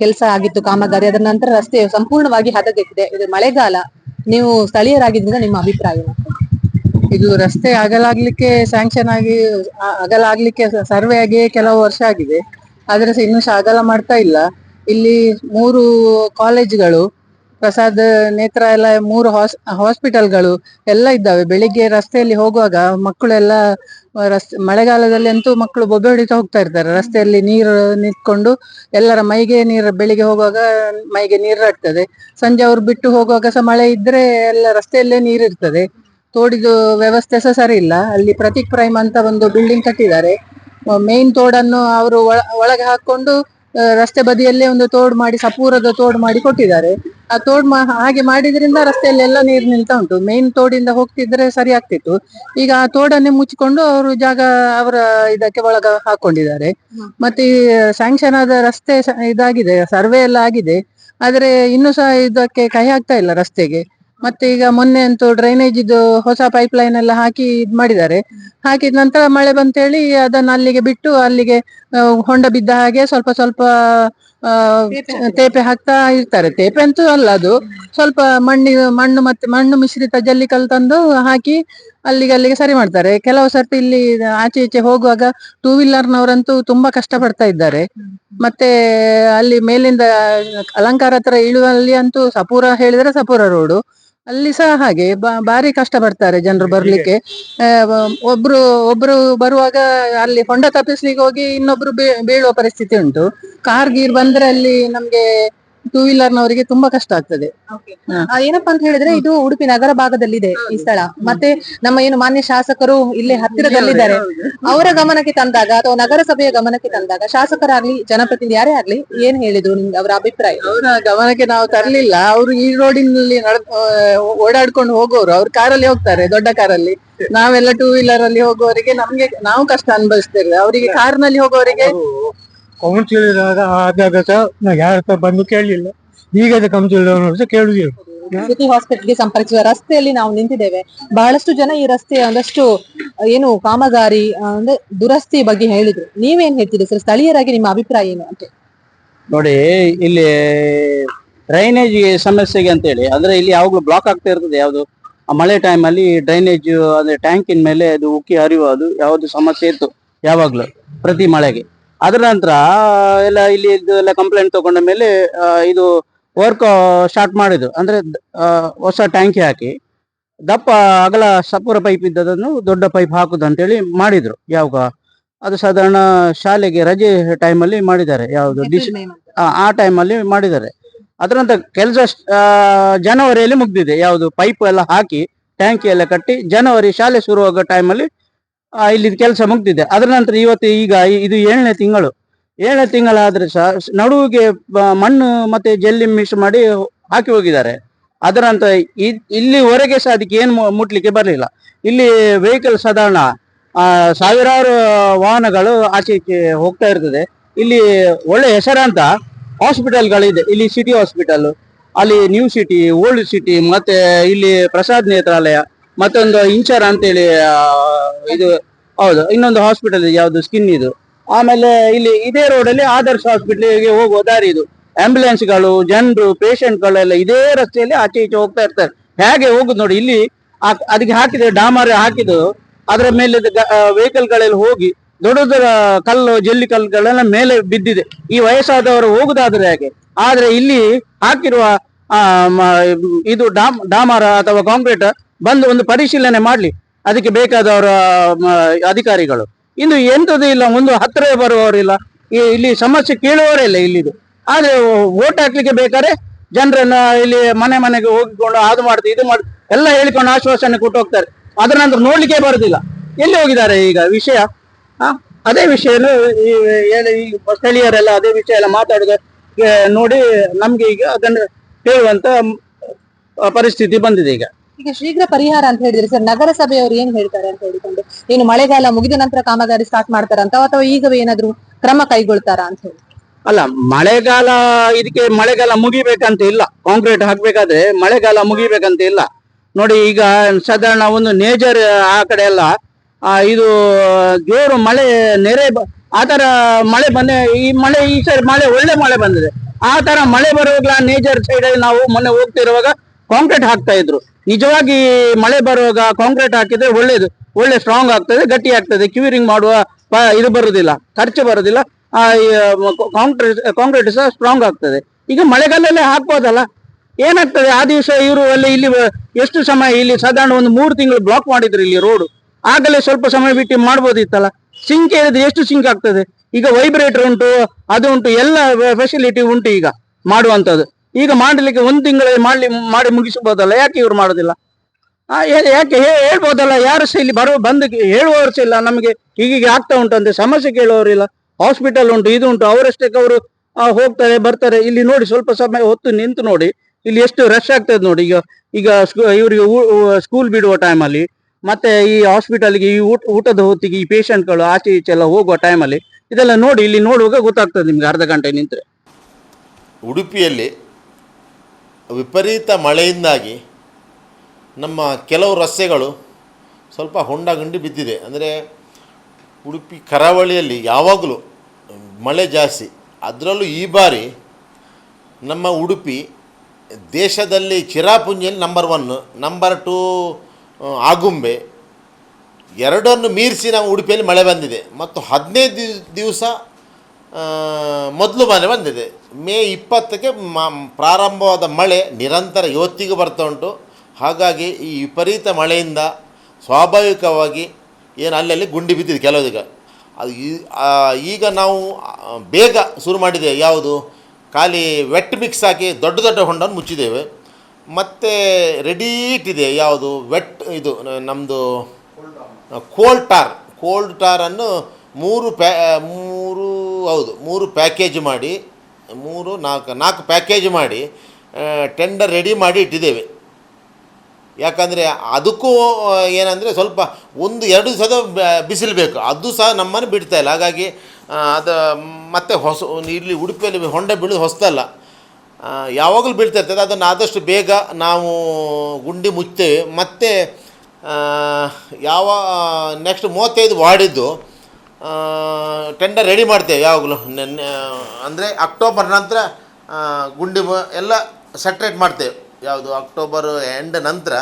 ಕೆಲಸ ಆಗಿತ್ತು ಕಾಮಗಾರಿ ಅದರ ನಂತರ ರಸ್ತೆ ಸಂಪೂರ್ಣವಾಗಿ ಹದಗೆಟ್ಟಿದೆ. ಇದು ಮಳೆಗಾಲ. ನೀವು ಸ್ಥಳೀಯರಾಗಿದ್ದರಿಂದ ನಿಮ್ಮ ಅಭಿಪ್ರಾಯ ಏನು? ಇದು ರಸ್ತೆ ಅಗಲಾಗ್ಲಿಕ್ಕೆ ಸ್ಯಾಂಕ್ಷನ್ ಆಗಿ ಅಗಲಾಗ್ಲಿಕ್ಕೆ ಅಗಲ ಆಗ್ಲಿಕ್ಕೆ ಸರ್ವೆ ಆಗಿ ಕೆಲವು ವರ್ಷ ಆಗಿದೆ. ಆದ್ರೆ ಸಹ ಇನ್ನೂ ಸಹ ಅಗಲ ಮಾಡ್ತಾ ಇಲ್ಲ. ಇಲ್ಲಿ ಮೂರು ಕಾಲೇಜ್ಗಳು ಪ್ರಸಾದ್ ನೇತ್ರ ಎಲ್ಲ ಮೂರು ಹಾಸ್ ಹಾಸ್ಪಿಟಲ್ಗಳು ಎಲ್ಲ ಇದ್ದಾವೆ. ಬೆಳಿಗ್ಗೆ ರಸ್ತೆಯಲ್ಲಿ ಹೋಗುವಾಗ ಮಕ್ಕಳೆಲ್ಲ ರಸ್ತೆ ಮಳೆಗಾಲದಲ್ಲಿ ಅಂತೂ ಮಕ್ಕಳು ಬೊಬ್ಬೆ ಹೊಡಿತಾ ಹೋಗ್ತಾ ಇರ್ತಾರೆ. ರಸ್ತೆಯಲ್ಲಿ ನೀರು ನಿಂತ್ಕೊಂಡು ಎಲ್ಲರ ಮೈಗೆ ನೀರು, ಬೆಳಿಗ್ಗೆ ಹೋಗುವಾಗ ಮೈಗೆ ನೀರು ಆಗ್ತದೆ ಸಂಜೆ ಅವ್ರು ಬಿಟ್ಟು ಹೋಗುವಾಗ ಸಹ ಮಳೆ ಇದ್ರೆ ಎಲ್ಲ ರಸ್ತೆಯಲ್ಲೇ ನೀರಿರ್ತದೆ ತೋಡಿದು ವ್ಯವಸ್ಥೆ ಸಹ ಸರಿ ಇಲ್ಲ. ಅಲ್ಲಿ ಪ್ರತೀಕ್ ಪ್ರೈಮ್ ಅಂತ ಒಂದು ಬಿಲ್ಡಿಂಗ್ ಕಟ್ಟಿದ್ದಾರೆ. ಮೇನ್ ತೋಡನ್ನು ಅವರು ಒಳಗೆ ಹಾಕೊಂಡು ರಸ್ತೆ ಬದಿಯಲ್ಲೇ ಒಂದು ತೋಡು ಮಾಡಿ, ಸಪೂರದ ತೋಡು ಮಾಡಿ ಕೊಟ್ಟಿದ್ದಾರೆ. ಆ ತೋಡ್ ಹಾಗೆ ಮಾಡಿದ್ರಿಂದ ರಸ್ತೆಯಲ್ಲೆಲ್ಲ ನೀರು ನಿಲ್ತಾ ಉಂಟು. ಮೇನ್ ತೋಡಿಂದ ಹೋಗ್ತಿದ್ರೆ ಸರಿ ಆಗ್ತಿತ್ತು. ಈಗ ಆ ತೋಡನ್ನೇ ಮುಚ್ಚಿಕೊಂಡು ಅವರು ಜಾಗ ಅವರ ಇದಕ್ಕೆ ಒಳಗ ಹಾಕೊಂಡಿದ್ದಾರೆ. ಮತ್ತೆ ಸ್ಯಾಂಕ್ಷನ್ ಆದ ರಸ್ತೆ ಇದಾಗಿದೆ ಸರ್ವೆ ಎಲ್ಲ ಆಗಿದೆ. ಆದ್ರೆ ಇನ್ನೂ ಸಹ ಇದಕ್ಕೆ ಕೈ ಹಾಕ್ತಾ ಇಲ್ಲ ರಸ್ತೆಗೆ. ಮತ್ತೆ ಈಗ ಮೊನ್ನೆ ಅಂತೂ ಡ್ರೈನೇಜ್ ಇದು ಹೊಸ ಪೈಪ್ ಲೈನ್ ಎಲ್ಲ ಹಾಕಿ ಇದ್ ಮಾಡಿದ್ದಾರೆ. ಹಾಕಿದ ನಂತರ ಮಳೆ ಬಂತೇಳಿ ಅದನ್ನ ಅಲ್ಲಿಗೆ ಬಿಟ್ಟು ಅಲ್ಲಿಗೆ ಆ, ಹೊಂಡ ಬಿದ್ದ ಹಾಗೆ ಸ್ವಲ್ಪ ಸ್ವಲ್ಪ ಆ, ತೇಪೆ ಹಾಕ್ತಾ ಇರ್ತಾರೆ. ತೇಪೆ ಅಂತೂ ಅಲ್ಲ ಅದು. ಸ್ವಲ್ಪ ಮಣ್ಣು ಮಣ್ಣು ಮತ್ತೆ ಮಣ್ಣು ಮಿಶ್ರಿತ ಜಲ್ಲಿಕಲ್ಲು ತಂದು ಹಾಕಿ ಅಲ್ಲಿಗೆ ಅಲ್ಲಿಗೆ ಸರಿ ಮಾಡ್ತಾರೆ. ಕೆಲವು ಸರ್ತಿ ಇಲ್ಲಿ ಆಚೆ ಈಚೆ ಹೋಗುವಾಗ ಟೂ ವೀಲರ್ನವರಂತೂ ತುಂಬಾ ಕಷ್ಟ ಪಡ್ತಾ ಇದ್ದಾರೆ. ಮತ್ತೆ ಅಲ್ಲಿ ಮೇಲಿಂದ ಅಲಂಕಾರ ಹತ್ರ ಇಳುವಲ್ಲಿ ಅಂತೂ ಸಪೂರ ಹೇಳಿದ್ರೆ ಸಪೂರ ರೋಡು ಅಲ್ಲಿ ಸಹ ಹಾಗೆ ಬಾ- ಬಾರಿ ಕಷ್ಟ ಪಡ್ತಾರೆ ಜನರು ಬರ್ಲಿಕ್ಕೆ. ಒಬ್ರು ಒಬ್ರು ಬರುವಾಗ ಅಲ್ಲಿ ಹೊಂಡ ತಪ್ಪಿಸ್ಲಿಕ್ಕೆ ಹೋಗಿ ಇನ್ನೊಬ್ರು ಬೀಳುವ ಪರಿಸ್ಥಿತಿ ಉಂಟು. ಕಾರ್ ಗೀರ್ ಬಂದ್ರೆ ಅಲ್ಲಿ ನಮ್ಗೆ ಟೂ ವೀಲರ್ ನವರಿಗೆ ತುಂಬಾ ಕಷ್ಟ ಆಗ್ತದೆ. ಆ, ಏನಪ್ಪಾ ಅಂತ ಹೇಳಿದ್ರೆ ಇದು ಉಡುಪಿ ನಗರ ಭಾಗದಲ್ಲಿದೆ ಈ ಸ್ಥಳ. ಮತ್ತೆ ನಮ್ಮ ಏನು ಮಾನ್ಯ ಶಾಸಕರು ಇಲ್ಲೇ ಹತ್ತಿರದಲ್ಲಿದ್ದಾರೆ. ಅವರ ಗಮನಕ್ಕೆ ತಂದಾಗ ಅಥವಾ ನಗರಸಭೆಯ ಗಮನಕ್ಕೆ ತಂದಾಗ ಶಾಸಕರಾಗ್ಲಿ ಜನಪ್ರತಿನಿಧಿ ಯಾರೇ ಆಗ್ಲಿ ಏನ್ ಹೇಳಿದ್ರು ನಿಮ್ಗೆ ಅವರ ಅಭಿಪ್ರಾಯ? ಅವರ ಗಮನಕ್ಕೆ ನಾವು ತರ್ಲಿಲ್ಲ. ಅವರು ಈ ರೋಡಿನಲ್ಲಿ ನಡ್ ಆ, ಓಡಾಡ್ಕೊಂಡು ಹೋಗೋರು. ಅವ್ರು ಕಾರಲ್ಲಿ ಹೋಗ್ತಾರೆ ದೊಡ್ಡ ಕಾರಲ್ಲಿ. ನಾವೆಲ್ಲ ಟೂ ವೀಲರ್ ಅಲ್ಲಿ ಹೋಗುವವರಿಗೆ ನಮ್ಗೆ ನಾವು ಕಷ್ಟ ಅನುಭವಿಸ್ತೇವೆ ಅವರಿಗೆ ಕಾರ್ನಲ್ಲಿ ಹೋಗೋವರಿಗೆ ಕೌನ್ಸಿಲ್ ಇರುವಾಗ ಆದಾಗ ಯಾರ ಹತ್ರ ಬಂದು ಕೇಳಲಿಲ್ಲ ಈಗ ಕೌನ್ಸಿಲ್ ಸಹ ಕೇಳುದಿಲ್ಲ. ಸಿಟಿ ಹಾಸ್ಪಿಟಲ್ಗೆ ಸಂಪರ್ಕಿಸುವ ರಸ್ತೆಯಲ್ಲಿ ನಾವು ನಿಂತಿದ್ದೇವೆ. ಬಹಳಷ್ಟು ಜನ ಈ ರಸ್ತೆಯ ಒಂದಷ್ಟು ಏನು ಕಾಮಗಾರಿ ಅಂದ್ರೆ ದುರಸ್ತಿ ಬಗ್ಗೆ ಹೇಳಿದ್ರು. ನೀವೇನ್ ಹೇಳ್ತೀರಿ ಸರ್? ಸ್ಥಳೀಯರಾಗಿ ನಿಮ್ಮ ಅಭಿಪ್ರಾಯ ಏನು ಅಂತ? ನೋಡಿ ಇಲ್ಲಿ ಡ್ರೈನೇಜ್ ಸಮಸ್ಯೆಗೆ ಅಂತೇಳಿ ಅಂದ್ರೆ ಇಲ್ಲಿ ಯಾವಾಗಲೂ ಬ್ಲಾಕ್ ಆಗ್ತಾ ಇರ್ತದೆ. ಯಾವ್ದು ಆ ಮಳೆ ಟೈಮಲ್ಲಿ ಡ್ರೈನೇಜ್ ಅಂದ್ರೆ ಟ್ಯಾಂಕಿನ ಮೇಲೆ ಅದು ಉಕ್ಕಿ ಹರಿಯೋದು ಯಾವ್ದು ಸಮಸ್ಯೆ ಇತ್ತು ಯಾವಾಗಲೂ ಪ್ರತಿ ಮಳೆಗೆ. ಅದರ ನಂತರ ಎಲ್ಲ ಇಲ್ಲಿ ಎಲ್ಲ ಕಂಪ್ಲೇಂಟ್ ತಗೊಂಡ ಮೇಲೆ ಆ, ಇದು ವರ್ಕ್ ಸ್ಟಾರ್ಟ್ ಮಾಡಿದ್ರು ಅಂದ್ರೆ ಆ, ಹೊಸ ಟ್ಯಾಂಕಿ ಹಾಕಿ. ದಪ್ಪ ಅಗಲ ಸಪೂರ ಪೈಪ್ ಇದ್ದದನ್ನು ದೊಡ್ಡ ಪೈಪ್ ಹಾಕುದು ಅಂತೇಳಿ ಮಾಡಿದ್ರು. ಯಾವಾಗ? ಅದು ಸಾಧಾರಣ ಶಾಲೆಗೆ ರಜೆ ಟೈಮಲ್ಲಿ ಮಾಡಿದ್ದಾರೆ. ಯಾವುದು? ಡಿಸ್ ಆ, ಆ ಟೈಮಲ್ಲಿ ಮಾಡಿದ್ದಾರೆ. ಅದರಂತ ಕೆಲಸ ಜನವರಿಯಲ್ಲಿ ಮುಗ್ದಿದೆ. ಯಾವುದು? ಪೈಪ್ ಎಲ್ಲ ಹಾಕಿ ಟ್ಯಾಂಕಿ ಎಲ್ಲ ಕಟ್ಟಿ ಜನವರಿ ಶಾಲೆ ಶುರುವಾಗ ಟೈಮಲ್ಲಿ ಇಲ್ಲಿ ಕೆಲಸ ಮುಗ್ದಿದೆ. ಅದರ ನಂತರ ಇವತ್ತು ಈಗ ಇದು ಏಳನೇ ತಿಂಗಳು. ಏಳನೇ ತಿಂಗಳಾದ್ರೆ ಸಹ ನಡುವಿಗೆ ಮಣ್ಣು ಮತ್ತೆ ಜಲ್ಲಿ ಮಿಕ್ಸ್ ಮಾಡಿ ಹಾಕಿ ಹೋಗಿದ್ದಾರೆ. ಅದರ ನಂತರ ಇಲ್ಲಿವರೆಗೆ ಸಹ ಅದಕ್ಕೆ ಏನು ಮುಟ್ಲಿಕ್ಕೆ ಬರಲಿಲ್ಲ. ಇಲ್ಲಿ ವೆಹಿಕಲ್ ಸಾಧಾರಣ ಸಾವಿರಾರು ವಾಹನಗಳು ಆಚೆ ಈಚೆ ಹೋಗ್ತಾ ಇರ್ತದೆ. ಇಲ್ಲಿ ಒಳ್ಳೆ ಹೆಸರಂತ ಹಾಸ್ಪಿಟಲ್ಗಳಿದೆ ಇಲ್ಲಿ ಸಿಟಿ ಹಾಸ್ಪಿಟಲ್ ಅಲ್ಲಿ ನ್ಯೂ ಸಿಟಿ ಓಲ್ಡ್ ಸಿಟಿ ಮತ್ತೆ ಇಲ್ಲಿ ಪ್ರಸಾದ್ ನೇತ್ರಾಲಯ ಮತ್ತೊಂದು ಇಂಚರ್ ಅಂತೇಳಿ ಇದು, ಹೌದು, ಇನ್ನೊಂದು ಹಾಸ್ಪಿಟಲ್ ಯಾವುದು ಸ್ಕಿನ್ ಇದು. ಆಮೇಲೆ ಇಲ್ಲಿ ಇದೇ ರೋಡಲ್ಲಿ ಆದರ್ಶ ಹಾಸ್ಪಿಟ್ಲಿಗೆ ಹೋಗುವ ದಾರಿ ಇದು. ಆಂಬ್ಯುಲೆನ್ಸ್ಗಳು ಜನರು ಪೇಷಂಟ್ಗಳೆಲ್ಲ ಇದೇ ರಸ್ತೆಯಲ್ಲಿ ಆಚೆ ಈಚೆ ಹೋಗ್ತಾ ಇರ್ತಾರೆ. ಹೇಗೆ ಹೋಗುದು ನೋಡಿ, ಇಲ್ಲಿ ಅದಕ್ಕೆ ಹಾಕಿದ, ಡಾಮರ್ ಹಾಕಿದ್ದು. ಅದರ ಮೇಲೆ ವೆಹಿಕಲ್ಗಳೆಲ್ಲ ಹೋಗಿ ದೊಡ್ಡ ದೊಡ್ಡ ಕಲ್ಲು, ಜಲ್ಲಿ ಕಲ್ಲುಗಳೆಲ್ಲ ಮೇಲೆ ಬಿದ್ದಿದೆ. ಈ ವಯಸ್ಸಾದವರು ಹೋಗುದಾದ್ರೆ ಹೇಗೆ? ಆದ್ರೆ ಇಲ್ಲಿ ಹಾಕಿರುವ ಇದು ಡಾಮ್, ಡಾಮರ ಅಥವಾ ಕಾಂಕ್ರೀಟ್ ಬಂದು ಒಂದು ಪರಿಶೀಲನೆ ಮಾಡಲಿ. ಅದಕ್ಕೆ ಬೇಕಾದವರ ಅಧಿಕಾರಿಗಳು. ಇನ್ನು ಎಂಥದ್ದು ಇಲ್ಲ, ಒಂದು ಹತ್ತಿರ ಬರುವವರಿಲ್ಲ ಇಲ್ಲಿ. ಸಮಸ್ಯೆ ಕೇಳುವವರೇ ಇಲ್ಲ ಇಲ್ಲಿದು. ಆದರೆ ಓಟ್ ಹಾಕ್ಲಿಕ್ಕೆ ಬೇಕಾದ್ರೆ ಜನರನ್ನ ಇಲ್ಲಿ ಮನೆ ಮನೆಗೆ ಹೋಗಿಕೊಂಡು ಅದು ಮಾಡ್ತೀವಿ ಇದು ಮಾಡಿ ಎಲ್ಲ ಹೇಳಿಕೊಂಡು ಆಶ್ವಾಸನೆ ಕೊಟ್ಟು ಹೋಗ್ತಾರೆ. ಅದರ ನಂತರ ನೋಡ್ಲಿಕ್ಕೆ ಬರುದಿಲ್ಲ. ಎಲ್ಲಿ ಹೋಗಿದ್ದಾರೆ ಈಗ ವಿಷಯ? ಅದೇ ವಿಷಯ ಸ್ಥಳೀಯರೆಲ್ಲ ಅದೇ ವಿಷಯ ಎಲ್ಲ ಮಾತಾಡಿದ ನೋಡಿ ನಮ್ಗೆ ಈಗ ಅದನ್ನು ಹೇಳುವಂತ ಪರಿಸ್ಥಿತಿ ಬಂದಿದೆ ಈಗ. ಈಗ ಶೀಘ್ರ ಪರಿಹಾರ ಅಂತ ಹೇಳಿದ್ರೆ ಸರ್, ನಗರಸಭೆಯವರು ಏನ್ ಹೇಳ್ತಾರೆ ಅಂತ ಹೇಳಿಕೊಂಡು, ಏನು ಮಳೆಗಾಲ ಮುಗಿದ ನಂತರ ಕಾಮಗಾರಿ ಸ್ಟಾರ್ಟ್ ಮಾಡ್ತಾರಂತ ಅಥವಾ ಈಗವೇ ಏನಾದ್ರು ಕ್ರಮ ಕೈಗೊಳ್ತಾರಾ ಅಂತ ಹೇಳಿ? ಅಲ್ಲ, ಮಳೆಗಾಲ ಇದಕ್ಕೆ ಮಳೆಗಾಲ ಮುಗಿಬೇಕಂತ ಇಲ್ಲ. ಕಾಂಕ್ರೀಟ್ ಹಾಕ್ಬೇಕಾದ್ರೆ ಮಳೆಗಾಲ ಮುಗಿಬೇಕಂತ ಇಲ್ಲ. ನೋಡಿ, ಈಗ ಸಾಧಾರಣ ಒಂದು ನೇಜರ್ ಆ ಕಡೆ ಎಲ್ಲ ಇದು, ಜೋರು ಮಳೆ, ನೆರೆ ಆ ತರ ಮಳೆ ಬಂದ, ಈ ಮಳೆ, ಈ ಸರಿ ಮಳೆ, ಒಳ್ಳೆ ಮಳೆ ಬಂದಿದೆ. ಆ ತರ ಮಳೆ ಬರುವಾಗ ನೇಜರ್ ಸೈಡ್ ನಾವು ಮೊನ್ನೆ ಹೋಗ್ತಿರುವಾಗ ಕಾಂಕ್ರೀಟ್ ಹಾಕ್ತಾ ಇದ್ರು. ನಿಜವಾಗಿ ಮಳೆ ಬರುವಾಗ ಕಾಂಕ್ರೀಟ್ ಹಾಕಿದ್ರೆ ಒಳ್ಳೇದು, ಒಳ್ಳೆ ಸ್ಟ್ರಾಂಗ್ ಆಗ್ತದೆ, ಗಟ್ಟಿ ಆಗ್ತದೆ ಕ್ಯೂರಿಂಗ್ ಮಾಡುವ ಇದು ಬರುದಿಲ್ಲ ಖರ್ಚು ಬರುದಿಲ್ಲ. ಕಾಂಕ್ರೀಟ್ ಕಾಂಕ್ರೀಟ್ ಸಹ ಸ್ಟ್ರಾಂಗ್ ಆಗ್ತದೆ. ಈಗ ಮಳೆಗಾಲಲ್ಲೇ ಹಾಕ್ಬೋದಲ್ಲ? ಏನಾಗ್ತದೆ? ಆ ದಿವಸ ಇವರು ಅಲ್ಲಿ ಇಲ್ಲಿ ಎಷ್ಟು ಸಮಯ ಇಲ್ಲಿ ಸಾಧಾರಣ ಒಂದು ಮೂರು ತಿಂಗಳು ಬ್ಲಾಕ್ ಮಾಡಿದ್ರು ಇಲ್ಲಿ ರೋಡ್ ಆಗಲೇ ಸ್ವಲ್ಪ ಸಮಯ ಬಿಟ್ಟು ಮಾಡ್ಬೋದಿತ್ತಲ್ಲ? ಸಿಂಕ್ ಹೇಳಿದ್ರೆ ಎಷ್ಟು ಸಿಂಕ್ ಆಗ್ತದೆ? ಈಗ ವೈಬ್ರೇಟರ್ ಉಂಟು, ಅದು ಉಂಟು, ಎಲ್ಲ ಫೆಸಿಲಿಟಿ ಉಂಟು ಈಗ ಮಾಡುವಂತದ್ದು ಈಗ ಮಾಡಲಿಕ್ಕೆ ಒಂದು ತಿಂಗಳಲ್ಲಿ ಮಾಡಲಿ, ಮಾಡಿ ಮುಗಿಸಬಹುದಲ್ಲ ಯಾಕೆ ಇವ್ರು ಮಾಡೋದಿಲ್ಲ? ಯಾಕೆ ಹೇಳ್ಬೋದಲ್ಲ, ಯಾರು ಸಹ ಇಲ್ಲಿ ಬರೋ, ಬಂದು ಹೇಳುವವರು ಸಹ ಇಲ್ಲ, ನಮಗೆ ಈಗೀಗ ಆಗ್ತಾ ಉಂಟು ಅಂದ್ರೆ ಸಮಸ್ಯೆ ಕೇಳುವವರಿಲ್ಲ ಹಾಸ್ಪಿಟಲ್ ಉಂಟು, ಇದು ಉಂಟು ಅವರಷ್ಟಕ್ಕೆ ಅವರು ಹೋಗ್ತಾರೆ, ಬರ್ತಾರೆ, ಇಲ್ಲಿ ನೋಡಿ ಸ್ವಲ್ಪ ಸಮಯ ಹೊತ್ತು ನಿಂತು ನೋಡಿ, ಇಲ್ಲಿ ಎಷ್ಟು ರಶ್ ಆಗ್ತದೆ ನೋಡಿ, ಈಗ ಈಗ ಇವರಿಗೆ ಸ್ಕೂಲ್ ಬಿಡುವ ಟೈಮಲ್ಲಿ ಮತ್ತೆ ಈ ಹಾಸ್ಪಿಟಲ್ಗೆ ಈ ಊಟ, ಊಟದ ಹೊತ್ತಿಗೆ ಈ ಪೇಷಂಟ್ಗಳು ಆಚೆ ಈಚೆ ಎಲ್ಲ ಹೋಗುವ ಟೈಮಲ್ಲಿ ಇದೆಲ್ಲ ನೋಡಿ, ಇಲ್ಲಿ ನೋಡುವಾಗ ಗೊತ್ತಾಗ್ತದೆ ನಿಮ್ಗೆ ಅರ್ಧ ಗಂಟೆ ನಿಂತರೆ. ಉಡುಪಿಯಲ್ಲಿ ವಿಪರೀತ ಮಳೆಯಿಂದಾಗಿ ನಮ್ಮ ಕೆಲವು ರಸ್ತೆಗಳು ಸ್ವಲ್ಪ ಹೊಂಡ ಗಂಡಿ ಬಿದ್ದಿದೆ. ಅಂದರೆ ಉಡುಪಿ, ಕರಾವಳಿಯಲ್ಲಿ ಯಾವಾಗಲೂ ಮಳೆ ಜಾಸ್ತಿ. ಅದರಲ್ಲೂ ಈ ಬಾರಿ ನಮ್ಮ ಉಡುಪಿ ದೇಶದಲ್ಲಿ ಚಿರಾಪುಂಜಿಯಲ್ಲಿ ನಂಬರ್ ಒನ್ನು ನಂಬರ್ ಟೂ ಆಗುಂಬೆ ಎರಡನ್ನು ಮೀರಿಸಿ ನಮ್ಮ ಉಡುಪಿಯಲ್ಲಿ ಮಳೆ ಬಂದಿದೆ. ಮತ್ತು ಹದಿನೈದು ದಿವ್- ದಿವಸ ಮೊದಲು ಮನೆ ಬಂದಿದೆ. ಮೇ ಇಪ್ಪತ್ತಕ್ಕೆ ಮ ಪ್ರಾರಂಭವಾದ ಮಳೆ ನಿರಂತರ ಇವತ್ತಿಗೂ ಬರ್ತಾ ಉಂಟು. ಹಾಗಾಗಿ ಈ ವಿಪರೀತ ಮಳೆಯಿಂದ ಸ್ವಾಭಾವಿಕವಾಗಿ ಏನು ಅಲ್ಲಲ್ಲಿ ಗುಂಡಿ ಬಿದ್ದಿದೆ ಕೆಲವೀಗ ಅದು ಈಗ ನಾವು ಬೇಗ ಶುರು ಮಾಡಿದ್ದೇವೆ. ಯಾವುದು? ಖಾಲಿ ವೆಟ್ ಮಿಕ್ಸ್ ಹಾಕಿ ದೊಡ್ಡ ದೊಡ್ಡ ಹೊಂಡವನ್ನು ಮುಚ್ಚಿದ್ದೇವೆ. ಮತ್ತು ರೆಡಿ ಇಟ್ಟಿದೆ ಯಾವುದು? ವೆಟ್ ಇದು ನಮ್ಮದು ಕೋಲ್ಡ್ ಟಾರ್ ಕೋಲ್ಡ್ ಟಾರನ್ನು ಮೂರು ಪ್ಯಾ ಮೂರು, ಹೌದು, ಮೂರು ಪ್ಯಾಕೇಜ್ ಮಾಡಿ, ಮೂರು, ನಾಲ್ಕು ನಾಲ್ಕು ಪ್ಯಾಕೇಜ್ ಮಾಡಿ ಟೆಂಡರ್ ರೆಡಿ ಮಾಡಿ ಇಟ್ಟಿದ್ದೇವೆ. ಯಾಕಂದರೆ ಅದಕ್ಕೂ ಏನಂದರೆ ಸ್ವಲ್ಪ ಒಂದು, ಎರಡು ದಿವಸದ ಬಿಸಿಲು ಬೇಕು. ಅದು ಸಹ ನಮ್ಮನ್ನು ಬಿಡ್ತಾ ಇಲ್ಲ. ಹಾಗಾಗಿ ಅದು, ಮತ್ತೆ ಹೊಸ, ಇಲ್ಲಿ ಉಡುಪಿಯಲ್ಲಿ ಹೊಂಡ ಬೀಳೋದು ಹೊಸ್ತಲ್ಲ. ಯಾವಾಗಲೂ ಬೀಳ್ತಾ ಇರ್ತದೆ. ಅದನ್ನು ಆದಷ್ಟು ಬೇಗ ನಾವು ಗುಂಡಿ ಮುಚ್ತೇವೆ ಮತ್ತು ಯಾವ ನೆಕ್ಸ್ಟ್ ಮೂವತ್ತೈದು ವಾರ್ಡಿದ್ದು ಟೆಂಡರ್ ರೆಡಿ ಮಾಡ್ತೇವೆ ಯಾವಾಗಲೂ. ನೆನ್ನೆ ಅಂದರೆ ಅಕ್ಟೋಬರ್ ನಂತರ ಗುಂಡಿ ಎಲ್ಲ ಸಟ್ರೇಟ್ ಮಾಡ್ತೇವೆ. ಯಾವುದು ಅಕ್ಟೋಬರ್ ಎಂಡ್ ನಂತರ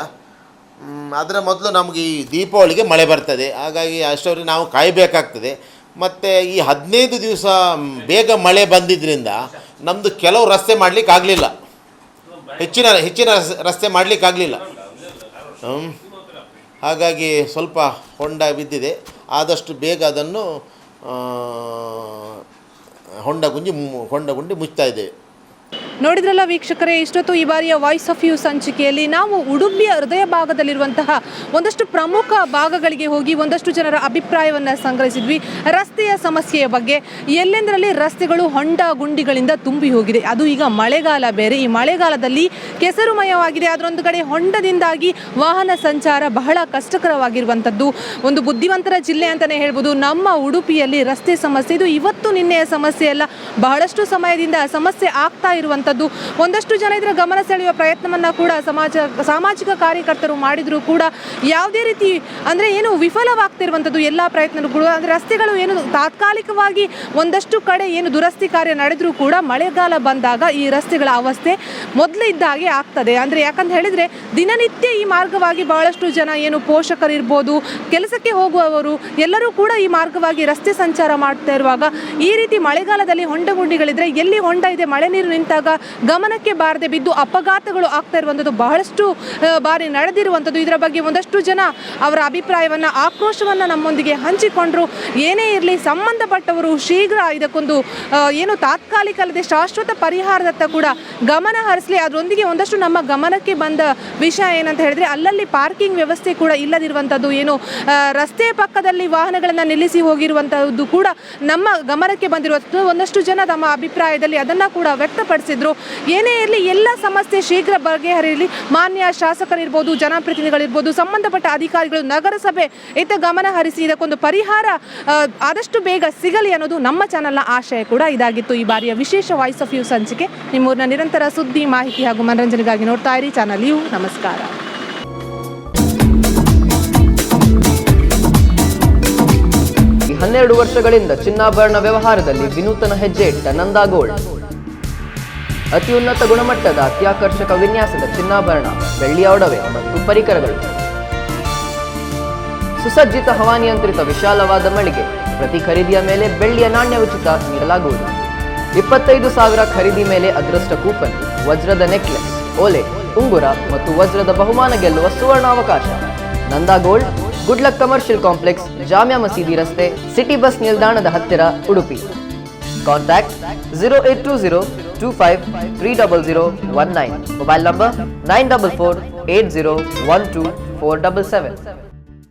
ಅದರ ಮೊದಲು ನಮಗೆ ಈ ದೀಪಾವಳಿಗೆ ಮಳೆ ಬರ್ತದೆ. ಹಾಗಾಗಿ ಅಷ್ಟವರೆಗೆ ನಾವು ಕಾಯಬೇಕಾಗ್ತದೆ. ಮತ್ತು ಈ ಹದಿನೈದು ದಿವಸ ಬೇಗ ಮಳೆ ಬಂದಿದ್ದರಿಂದ ನಮ್ಮದು ಕೆಲವು ರಸ್ತೆ ಮಾಡಲಿಕ್ಕೆ ಆಗಲಿಲ್ಲ. ಹೆಚ್ಚಿನ ಹೆಚ್ಚಿನ ರಸ್- ರಸ್ತೆ ಮಾಡಲಿಕ್ಕೆ ಆಗಲಿಲ್ಲ. ಹಾಗಾಗಿ ಸ್ವಲ್ಪ ಹೊಂಡ ಬಿದ್ದಿದೆ. ಆದಷ್ಟು ಬೇಗ ಅದನ್ನು ಹೊಂಡ ಗುಂಜಿ ಹೊಂಡ ಗುಂಡಿ ಮುಚ್ತಾ ಇದ್ದೇವೆ ನೋಡಿದ್ರಲ್ಲ ವೀಕ್ಷಕರೇ, ಇಷ್ಟೊತ್ತು ಈ ಬಾರಿಯ ವಾಯ್ಸ್ ಆಫ್ ಯೂ ಸಂಚಿಕೆಯಲ್ಲಿ ನಾವು ಉಡುಪಿಯ ಹೃದಯ ಭಾಗದಲ್ಲಿರುವಂತಹ ಒಂದಷ್ಟು ಪ್ರಮುಖ ಭಾಗಗಳಿಗೆ ಹೋಗಿ ಒಂದಷ್ಟು ಜನರ ಅಭಿಪ್ರಾಯವನ್ನು ಸಂಗ್ರಹಿಸಿದ್ವಿ. ರಸ್ತೆಯ ಸಮಸ್ಯೆಯ ಬಗ್ಗೆ ಎಲ್ಲೆಂದರಲ್ಲಿ ರಸ್ತೆಗಳು ಹೊಂಡ ಗುಂಡಿಗಳಿಂದ ತುಂಬಿ ಹೋಗಿದೆ. ಅದು ಈಗ ಮಳೆಗಾಲ ಬೇರೆ. ಈ ಮಳೆಗಾಲದಲ್ಲಿ ಕೆಸರುಮಯವಾಗಿದೆ. ಅದರೊಂದು ಕಡೆ ಹೊಂಡದಿಂದಾಗಿ ವಾಹನ ಸಂಚಾರ ಬಹಳ ಕಷ್ಟಕರವಾಗಿರುವಂಥದ್ದು. ಒಂದು ಬುದ್ಧಿವಂತರ ಜಿಲ್ಲೆ ಅಂತಲೇ ಹೇಳ್ಬೋದು. ನಮ್ಮ ಉಡುಪಿಯಲ್ಲಿ ರಸ್ತೆ ಸಮಸ್ಯೆ. ಇದು ಇವತ್ತು ನಿನ್ನೆಯ ಸಮಸ್ಯೆ ಅಲ್ಲ. ಬಹಳಷ್ಟು ಸಮಯದಿಂದ ಸಮಸ್ಯೆ ಆಗ್ತಾ ಒಂದಷ್ಟು ಜನ ಇದರ ಗಮನ ಸೆಳೆಯುವ ಪ್ರಯತ್ನವನ್ನು ಕೂಡ ಸಮಾಜ, ಸಾಮಾಜಿಕ ಕಾರ್ಯಕರ್ತರು ಮಾಡಿದರೂ ಕೂಡ ಯಾವುದೇ ರೀತಿ ಅಂದರೆ ಏನು ವಿಫಲವಾಗ್ತಿರುವಂಥದ್ದು ಎಲ್ಲ ಪ್ರಯತ್ನಗಳು ಅಂದರೆ ರಸ್ತೆಗಳು ಏನು ತಾತ್ಕಾಲಿಕವಾಗಿ ಒಂದಷ್ಟು ಕಡೆ ಏನು ದುರಸ್ತಿ ಕಾರ್ಯ ನಡೆದರೂ ಕೂಡ ಮಳೆಗಾಲ ಬಂದಾಗ ಈ ರಸ್ತೆಗಳ ಅವಸ್ಥೆ ಮೊದಲು ಇದ್ದ ಹಾಗೆ ಆಗ್ತದೆ. ಅಂದರೆ ಯಾಕಂತ ಹೇಳಿದರೆ ದಿನನಿತ್ಯ ಈ ಮಾರ್ಗವಾಗಿ ಬಹಳಷ್ಟು ಜನ ಏನು ಪೋಷಕರಿರ್ಬೋದು, ಕೆಲಸಕ್ಕೆ ಹೋಗುವವರು ಎಲ್ಲರೂ ಕೂಡ ಈ ಮಾರ್ಗವಾಗಿ ರಸ್ತೆ ಸಂಚಾರ ಮಾಡ್ತಾ ಇರುವಾಗ ಈ ರೀತಿ ಮಳೆಗಾಲದಲ್ಲಿ ಹೊಂಡ ಗುಂಡಿಗಳಿದ್ರೆ ಎಲ್ಲಿ ಹೊಂಡ ಇದೆ, ಮಳೆ ನೀರು ನಿಂತಾಗ ಗಮನಕ್ಕೆ ಬಾರದೆ ಬಿದ್ದು ಅಪಘಾತಗಳು ಆಗ್ತಾ ಇರುವಂಥದ್ದು, ಬಹಳಷ್ಟು ಬಾರಿ ನಡೆದಿರುವಂಥದ್ದು. ಇದರ ಬಗ್ಗೆ ಒಂದಷ್ಟು ಜನ ಅವರ ಅಭಿಪ್ರಾಯವನ್ನು, ಆಕ್ರೋಶವನ್ನು ನಮ್ಮೊಂದಿಗೆ ಹಂಚಿಕೊಂಡ್ರು. ಏನೇ ಇರಲಿ, ಸಂಬಂಧಪಟ್ಟವರು ಶೀಘ್ರ ಇದಕ್ಕೊಂದು ಏನು ತಾತ್ಕಾಲಿಕ ಅಲ್ಲದೆ ಶಾಶ್ವತ ಪರಿಹಾರದತ್ತ ಕೂಡ ಗಮನ ಹರಿಸಲಿ. ಅದರೊಂದಿಗೆ ಒಂದಷ್ಟು ನಮ್ಮ ಗಮನಕ್ಕೆ ಬಂದ ವಿಷಯ ಏನಂತ ಹೇಳಿದ್ರೆ, ಅಲ್ಲಲ್ಲಿ ಪಾರ್ಕಿಂಗ್ ವ್ಯವಸ್ಥೆ ಕೂಡ ಇಲ್ಲದಿರುವಂಥದ್ದು, ಏನು ರಸ್ತೆ ಪಕ್ಕದಲ್ಲಿ ವಾಹನಗಳನ್ನು ನಿಲ್ಲಿಸಿ ಹೋಗಿರುವಂಥದ್ದು ಕೂಡ ನಮ್ಮ ಗಮನಕ್ಕೆ ಬಂದಿರುವಂಥದ್ದು. ಒಂದಷ್ಟು ಜನ ತಮ್ಮ ಅಭಿಪ್ರಾಯದಲ್ಲಿ ಅದನ್ನು ಕೂಡ ವ್ಯಕ್ತಪಡಿಸಿದ್ರು. ಏನೇ ಇರಲಿ, ಎಲ್ಲ ಸಮಸ್ಯೆ ಶೀಘ್ರ ಬಗೆಹರಿಯಲಿ ಮಾನ್ಯ ಶಾಸಕರಿರ್ಬೋದು, ಜನಪ್ರತಿನಿಧಿಗಳಿರ್ಬೋದು, ಸಂಬಂಧಪಟ್ಟ ಅಧಿಕಾರಿಗಳು, ನಗರಸಭೆ ಇತ್ತ ಗಮನ ಹರಿಸಿ ಇದಕ್ಕೊಂದು ಪರಿಹಾರ ಆದಷ್ಟು ಬೇಗ ಸಿಗಲಿ ಅನ್ನೋದು ನಮ್ಮ ಚಾನಲ್ನ ಆಶಯ ಕೂಡ ಇದಾಗಿತ್ತು. ಈ ಬಾರಿಯ ವಿಶೇಷ ವಾಯ್ಸ್ ಆಫ್ ಯು ಸಂಚಿಕೆ ನಿಮ್ಮೂರಿನ ನಿರಂತರ ಸುದ್ದಿ, ಮಾಹಿತಿ ಹಾಗೂ ಮನರಂಜನೆಗಾಗಿ ನೋಡ್ತಾ ಇರಿ. ಚಾನಲ್ ಯು, ನಮಸ್ಕಾರ. ಹನ್ನೆರಡು ವರ್ಷಗಳಿಂದ ಚಿನ್ನಾಭರಣ ವ್ಯವಹಾರದಲ್ಲಿ ವಿನೂತನ ಹೆಜ್ಜೆ ಇಟ್ಟ ನಂದಾ ಅತ್ಯುನ್ನತ ಗುಣಮಟ್ಟದ ಅತ್ಯಾಕರ್ಷಕ ವಿನ್ಯಾಸದ ಚಿನ್ನಾಭರಣ ಬೆಳ್ಳಿಯ ಒಡವೆ ಮತ್ತು ಪರಿಕರಗಳು. ಸುಸಜ್ಜಿತ ಹವಾನಿಯಂತ್ರಿತ ವಿಶಾಲವಾದ ಮಳಿಗೆ, ಪ್ರತಿ ಖರೀದಿಯ ಮೇಲೆ ಬೆಳ್ಳಿಯ ನಾಣ್ಯ ಉಚಿತ ನೀಡಲಾಗುವುದು. ಇಪ್ಪತ್ತೈದು ಸಾವಿರ ಖರೀದಿ ಮೇಲೆ ಅದೃಷ್ಟ ಕೂಪನ್, ವಜ್ರದ ನೆಕ್ಲೆಸ್, ಓಲೆ, ಉಂಗುರ ಮತ್ತು ವಜ್ರದ ಬಹುಮಾನ ಗೆಲ್ಲುವ ಸುವರ್ಣಾವಕಾಶ. Nanda gold good luck commercial complex, Jamia ಮಸೀದಿ ರಸ್ತೆ, ಸಿಟಿ ಬಸ್ ನಿಲ್ದಾಣದ ಹತ್ತಿರ, Udupi. Contact, zero eight two zero 25 mobile number 9448012477